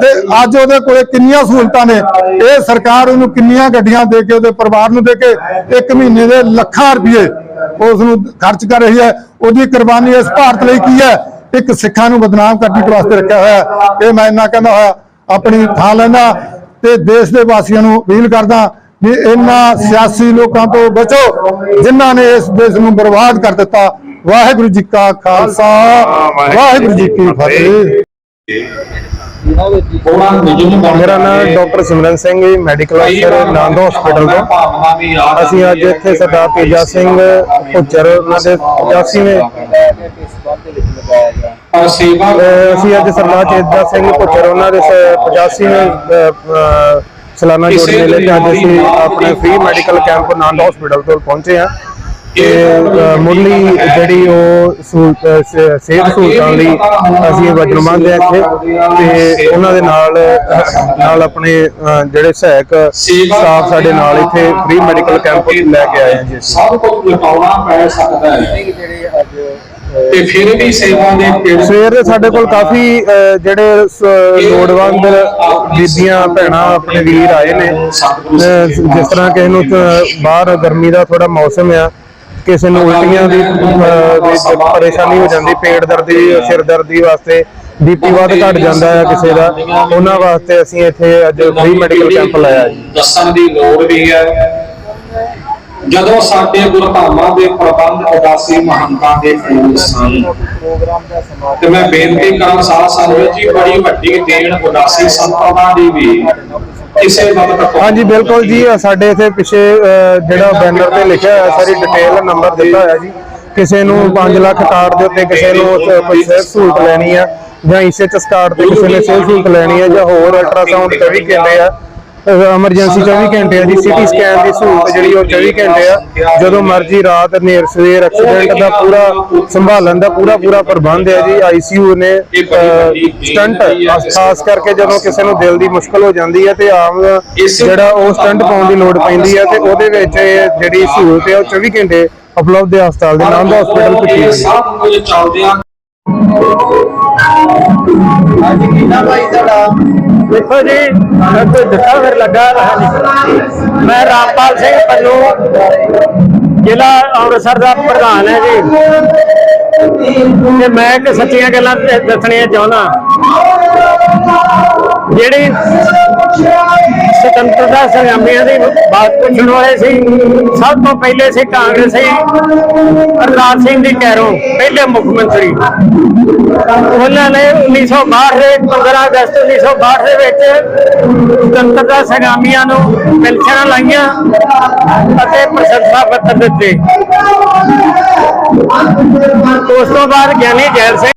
ਤੇ ਅੱਜ ਉਹਦੇ ਕੋਲੇ ਕਿੰਨੀਆਂ ਸਹੂਲਤਾਂ ਨੇ। ਇਹ ਸਰਕਾਰ ਉਹਨੂੰ ਕਿੰਨੀਆਂ ਗੱਡੀਆਂ ਦੇ ਕੇ ਉਹਦੇ ਪਰਿਵਾਰ ਨੂੰ ਦੇ ਕੇ ਇੱਕ ਮਹੀਨੇ ਦੇ ਲੱਖਾਂ ਰੁਪਏ ਉਸ ਨੂੰ ਖਰਚ ਕਰ ਰਹੀ ਹੈ। ਉਹਦੀ ਕੁਰਬਾਨੀ ਇਸ ਭਾਰਤ ਲਈ ਕੀ ਹੈ? ਇੱਕ ਸਿੱਖਾਂ ਨੂੰ ਬਦਨਾਮ ਕਰਨ ਵਾਸਤੇ ਰੱਖਿਆ ਹੋਇਆ ਇਹ ਮੈਂ ਇੰਨਾ ਕਹਿੰਦਾ ਹੋਇਆ ਆਪਣੀ ਥਾਂ ਲੈਂਦਾ ਤੇ ਦੇਸ਼ ਦੇ ਵਾਸੀਆਂ ਨੂੰ ਅਪੀਲ ਕਰਦਾ ਵੀ ਇਹਨਾਂ ਸਿਆਸੀ ਲੋਕਾਂ ਤੋਂ ਬਚੋ ਜਿਨ੍ਹਾਂ ਨੇ ਇਸ ਦੇਸ਼ ਨੂੰ ਬਰਬਾਦ ਕਰ ਦਿੱਤਾ। ਵਾਹਿਗੁਰੂ ਜੀ ਕਾ ਖਾਲਸਾ ਵਾਹਿਗੁਰੂ ਜੀ ਕੀ ਫਤਿਹ। ਮੇਰਾ ਨਾਮ ਡਾਕਟਰ ਸਿਮਰਨ ਸਿੰਘ ਜੀ ਮੈਡੀਕਲ ਅਫਸਰ ਨੰਦ ਹਸਪੀਟਲ ਤੋਂ। ਅਸੀਂ ਅੱਜ ਇੱਥੇ ਸਰਦਾਰ ਤੇਜਾ ਸਿੰਘ ਭੁੱਚਰ ਉਹਨਾਂ ਦੇ 85ਵੇਂ ਪਰ ਸੇਵਾ ਅਹ ਅਸੀਂ ਅੱਜ ਸਰਦਾਰ ਤੇਜਾ ਸਿੰਘ ਭੁੱਚਰ ਉਹਨਾਂ ਦੇ 85ਵੇਂ ਅਹ, ਅਹ, ਸਾਲਾਨਾ ਜੋੜ ਮੇਲੇ ਤੇ ਅੱਜ ਅਸੀਂ ਆਪਣੇ free medical camp Nand hospital ਤੋਂ ਪਹੁੰਚੇ ਹਾਂ ਤੇ ਮੁੱਢਲੀ ਜਿਹੜੀ ਉਹ ਸਹੂਲਤ ਸਿਹਤ ਸਹੂਲਤਾਂ ਲਈ ਅਸੀਂ ਵਜਨਮੰਦ ਹਾਂ ਇੱਥੇ ਤੇ ਉਹਨਾਂ ਦੇ ਨਾਲ ਨਾਲ ਆਪਣੇ ਜਿਹੜੇ ਸਹਾਇਕ ਸਟਾਫ ਸਾਡੇ ਨਾਲ ਇੱਥੇ ਫ੍ਰੀ ਮੈਡੀਕਲ ਕੈਂਪ ਲੈ ਕੇ ਆਏ ਹਾਂ ਜੀ। ਸਭ ਕੁਝ ਲਟਾਉਣਾ ਪੈ ਸਕਦਾ ਹੈ ਤੇ ਫਿਰ ਵੀ ਸੇਵਾ ਦੇ ਪੇੜ ਸਵੇਰ ਦੇ ਸਾਡੇ ਕੋਲ ਕਾਫੀ ਅਹ, ਜਿਹੜੇ ਸ- ਲੋੜਵੰਦ ਬੀਬੀਆਂ ਭੈਣਾਂ ਆਪਣੇ ਵੀਰ ਆਏ ਨੇ। ਅਹ, ਜਿਸ ਤਰ੍ਹਾਂ ਕਿ ਇਹਨੂੰ ਬਾਹਰ ਗਰਮੀ ਦਾ ਥੋੜਾ ਮੌਸਮ ਆ ਕਿਸੇ ਨੂੰ ਉਲਟੀਆਂ ਦੀ ਅਹ, ਦੀ ਪਰੇਸ਼ਾਨੀ ਹੋ ਜਾਂਦੀ ਪੇਟ ਦਰਦ ਦੀ ਸਿਰ ਦਰਦ ਦੀ ਵਾਸਤੇ ਬੀਪੀ ਵੱਧ ਘਟ ਜਾਂਦਾ ਹੈ ਕਿਸੇ ਦਾ। ਉਹਨਾਂ ਵਾਸਤੇ ਅਸੀਂ ਇੱਥੇ ਅੱਜ ਫ੍ਰੀ ਮੈਡੀਕਲ ਕੈਂਪ ਲਾਇਆ ਜੀ। ਦੱਸਣ ਦੀ ਲੋੜ ਵੀ ਹੈ। ਜਦੋਂ ਸਾਡੇ ਗੁਰਧਾਮਾਂ ਦੇ ਪ੍ਰਬੰਧ ਉਦਾਸੀ ਮਹੰਤਾਂ ਦੇ ਫੂਲ ਸਨ ਤੇ ਮੈਂ ਬੇਨਤੀ ਕਰਾਂ ਸਾਧ ਸੰਗਤ ਜੀ ਬੜੀ ਵੱਡੀ ਦੇਣ ਉਦਾਸੀ ਸੰਤਾਂ ਦੀ ਵੀ ਕਿਸੇ ਵਕਤ ਤੋਂ ਹਾਂਜੀ ਬਿਲਕੁਲ ਜੀ ਸਾਡੇ ਇੱਥੇ ਪਿੱਛੇ ਜਿਹੜਾ ਬੈਨਰ ਤੇ ਲਿਖਿਆ ਹੋਇਆ ਸਾਰੀ ਡਿਟੇਲ ਨੰਬਰ ਦਿੱਤਾ ਹੋਇਆ ਜੀ। ਕਿਸੇ ਨੂੰ 5 ਲੱਖ ਕਾਰਡ ਦੇ ਉੱਤੇ ਕਿਸੇ ਨੂੰ ਕੋਈ ਸਿਹਤ ਸਹੂਲਤ ਲੈਣੀ ਆ ਜਾਂ ਈਸੀਐਚਐਸ ਕਾਰਡ ਤੇ ਕਿਸੇ ਨੇ ਸਿਹਤ ਸਹੂਲਤ ਲੈਣੀ ਆ ਜਾਂ ਹੋਰ ਅਲਟਰਾਸਾਊਂਡ 24 ਘੰਟੇ ਆ ਐਮਰਜੈਂਸੀ 24 ਘੰਟੇ ਆ ਜੀ ਸਿਟੀ ਸਕੈਨ ਦੀ ਸਹੂਲਤ ਜਿਹੜੀ ਉਹ 24 ਘੰਟੇ ਆ ਜਦੋਂ ਮਰਜ਼ੀ ਰਾਤ ਨੇਰ ਸਵੇਰ ਐਕਸੀਡੈਂਟ ਦਾ ਪੂਰਾ ਸੰਭਾਲਣ ਦਾ ਪੂਰਾ ਪੂਰਾ ਪ੍ਰਬੰਧ ਹੈ ਜੀ ਆਈਸੀਯੂ ਨੇ ਸਟੰਟ ਖਾਸ ਕਰਕੇ ਜਦੋਂ ਕਿਸੇ ਨੂੰ ਦਿਲ ਦੀ ਮੁਸ਼ਕਲ ਹੋ ਜਾਂਦੀ ਹੈ ਤੇ ਆਮ ਜਿਹੜਾ ਉਹ ਸਟੰਟ ਪਾਉਣ ਦੀ ਲੋੜ ਪੈਂਦੀ ਹੈ ਤੇ ਉਹਦੇ ਵਿੱਚ ਜਿਹੜੀ ਸਹੂਲਤ ਹੈ ਉਹ 24 ਘੰਟੇ ਉਪਲਬਧ ਹੈ ਹਸਪਤਾਲ ਦੇ ਨਾਮ ਦਾ ਹਸਪੀਟਲ ਇਹ ਪਿੱਛੇ ਅੱਜ ਕਿੰਨਾ ਭਾਈ ਤੁਹਾਡਾ? ਦੇਖੋ ਜੀ, ਮੈਂ ਕੋਈ ਦਿੱਤਾ ਫਿਰ ਲੱਗਾ ਹਾਂਜੀ ਮੈਂ ਰਾਮਪਾਲ ਸਿੰਘ ਪੱਲੂ ਜ਼ਿਲ੍ਹਾ ਅੰਮ੍ਰਿਤਸਰ ਦਾ ਪ੍ਰਧਾਨ ਹੈ ਜੀ। ਤੇ ਮੈਂ ਇੱਕ ਸੱਚੀਆਂ ਗੱਲਾਂ ਦੱਸਣੀਆਂ ਚਾਹੁੰਦਾ। ਜਿਹੜੀ ਸੁਤੰਤਰਤਾ ਸੰਗਰਾਮੀਆਂ ਦੀ ਬਾਤ ਪੁੱਛਣ ਵਾਲੇ ਸੀ, ਸਭ ਤੋਂ ਪਹਿਲੇ ਸੀ ਕਾਂਗਰਸੀ ਪ੍ਰਤਾਪ ਸਿੰਘ ਦੀ ਕੈਰੋਂ ਪਹਿਲੇ ਮੁੱਖ ਮੰਤਰੀ। ਉਹਨਾਂ ਨੇ 1962 ਦੇ 15 ਅਗਸਤ 1962 ਦੇ ਵਿੱਚ ਸੁਤੰਤਰਤਾ ਸੰਗਰਾਮੀਆਂ ਨੂੰ ਪੈਨਸ਼ਨਾਂ ਲਾਈਆਂ ਅਤੇ ਪ੍ਰਸ਼ੰਸਾ ਪੱਤਰ ਦਿੱਤੇ। ਉਸ ਤੋਂ ਬਾਅਦ ਗਿਆਨੀ ਜੈਲ ਸਿੰਘ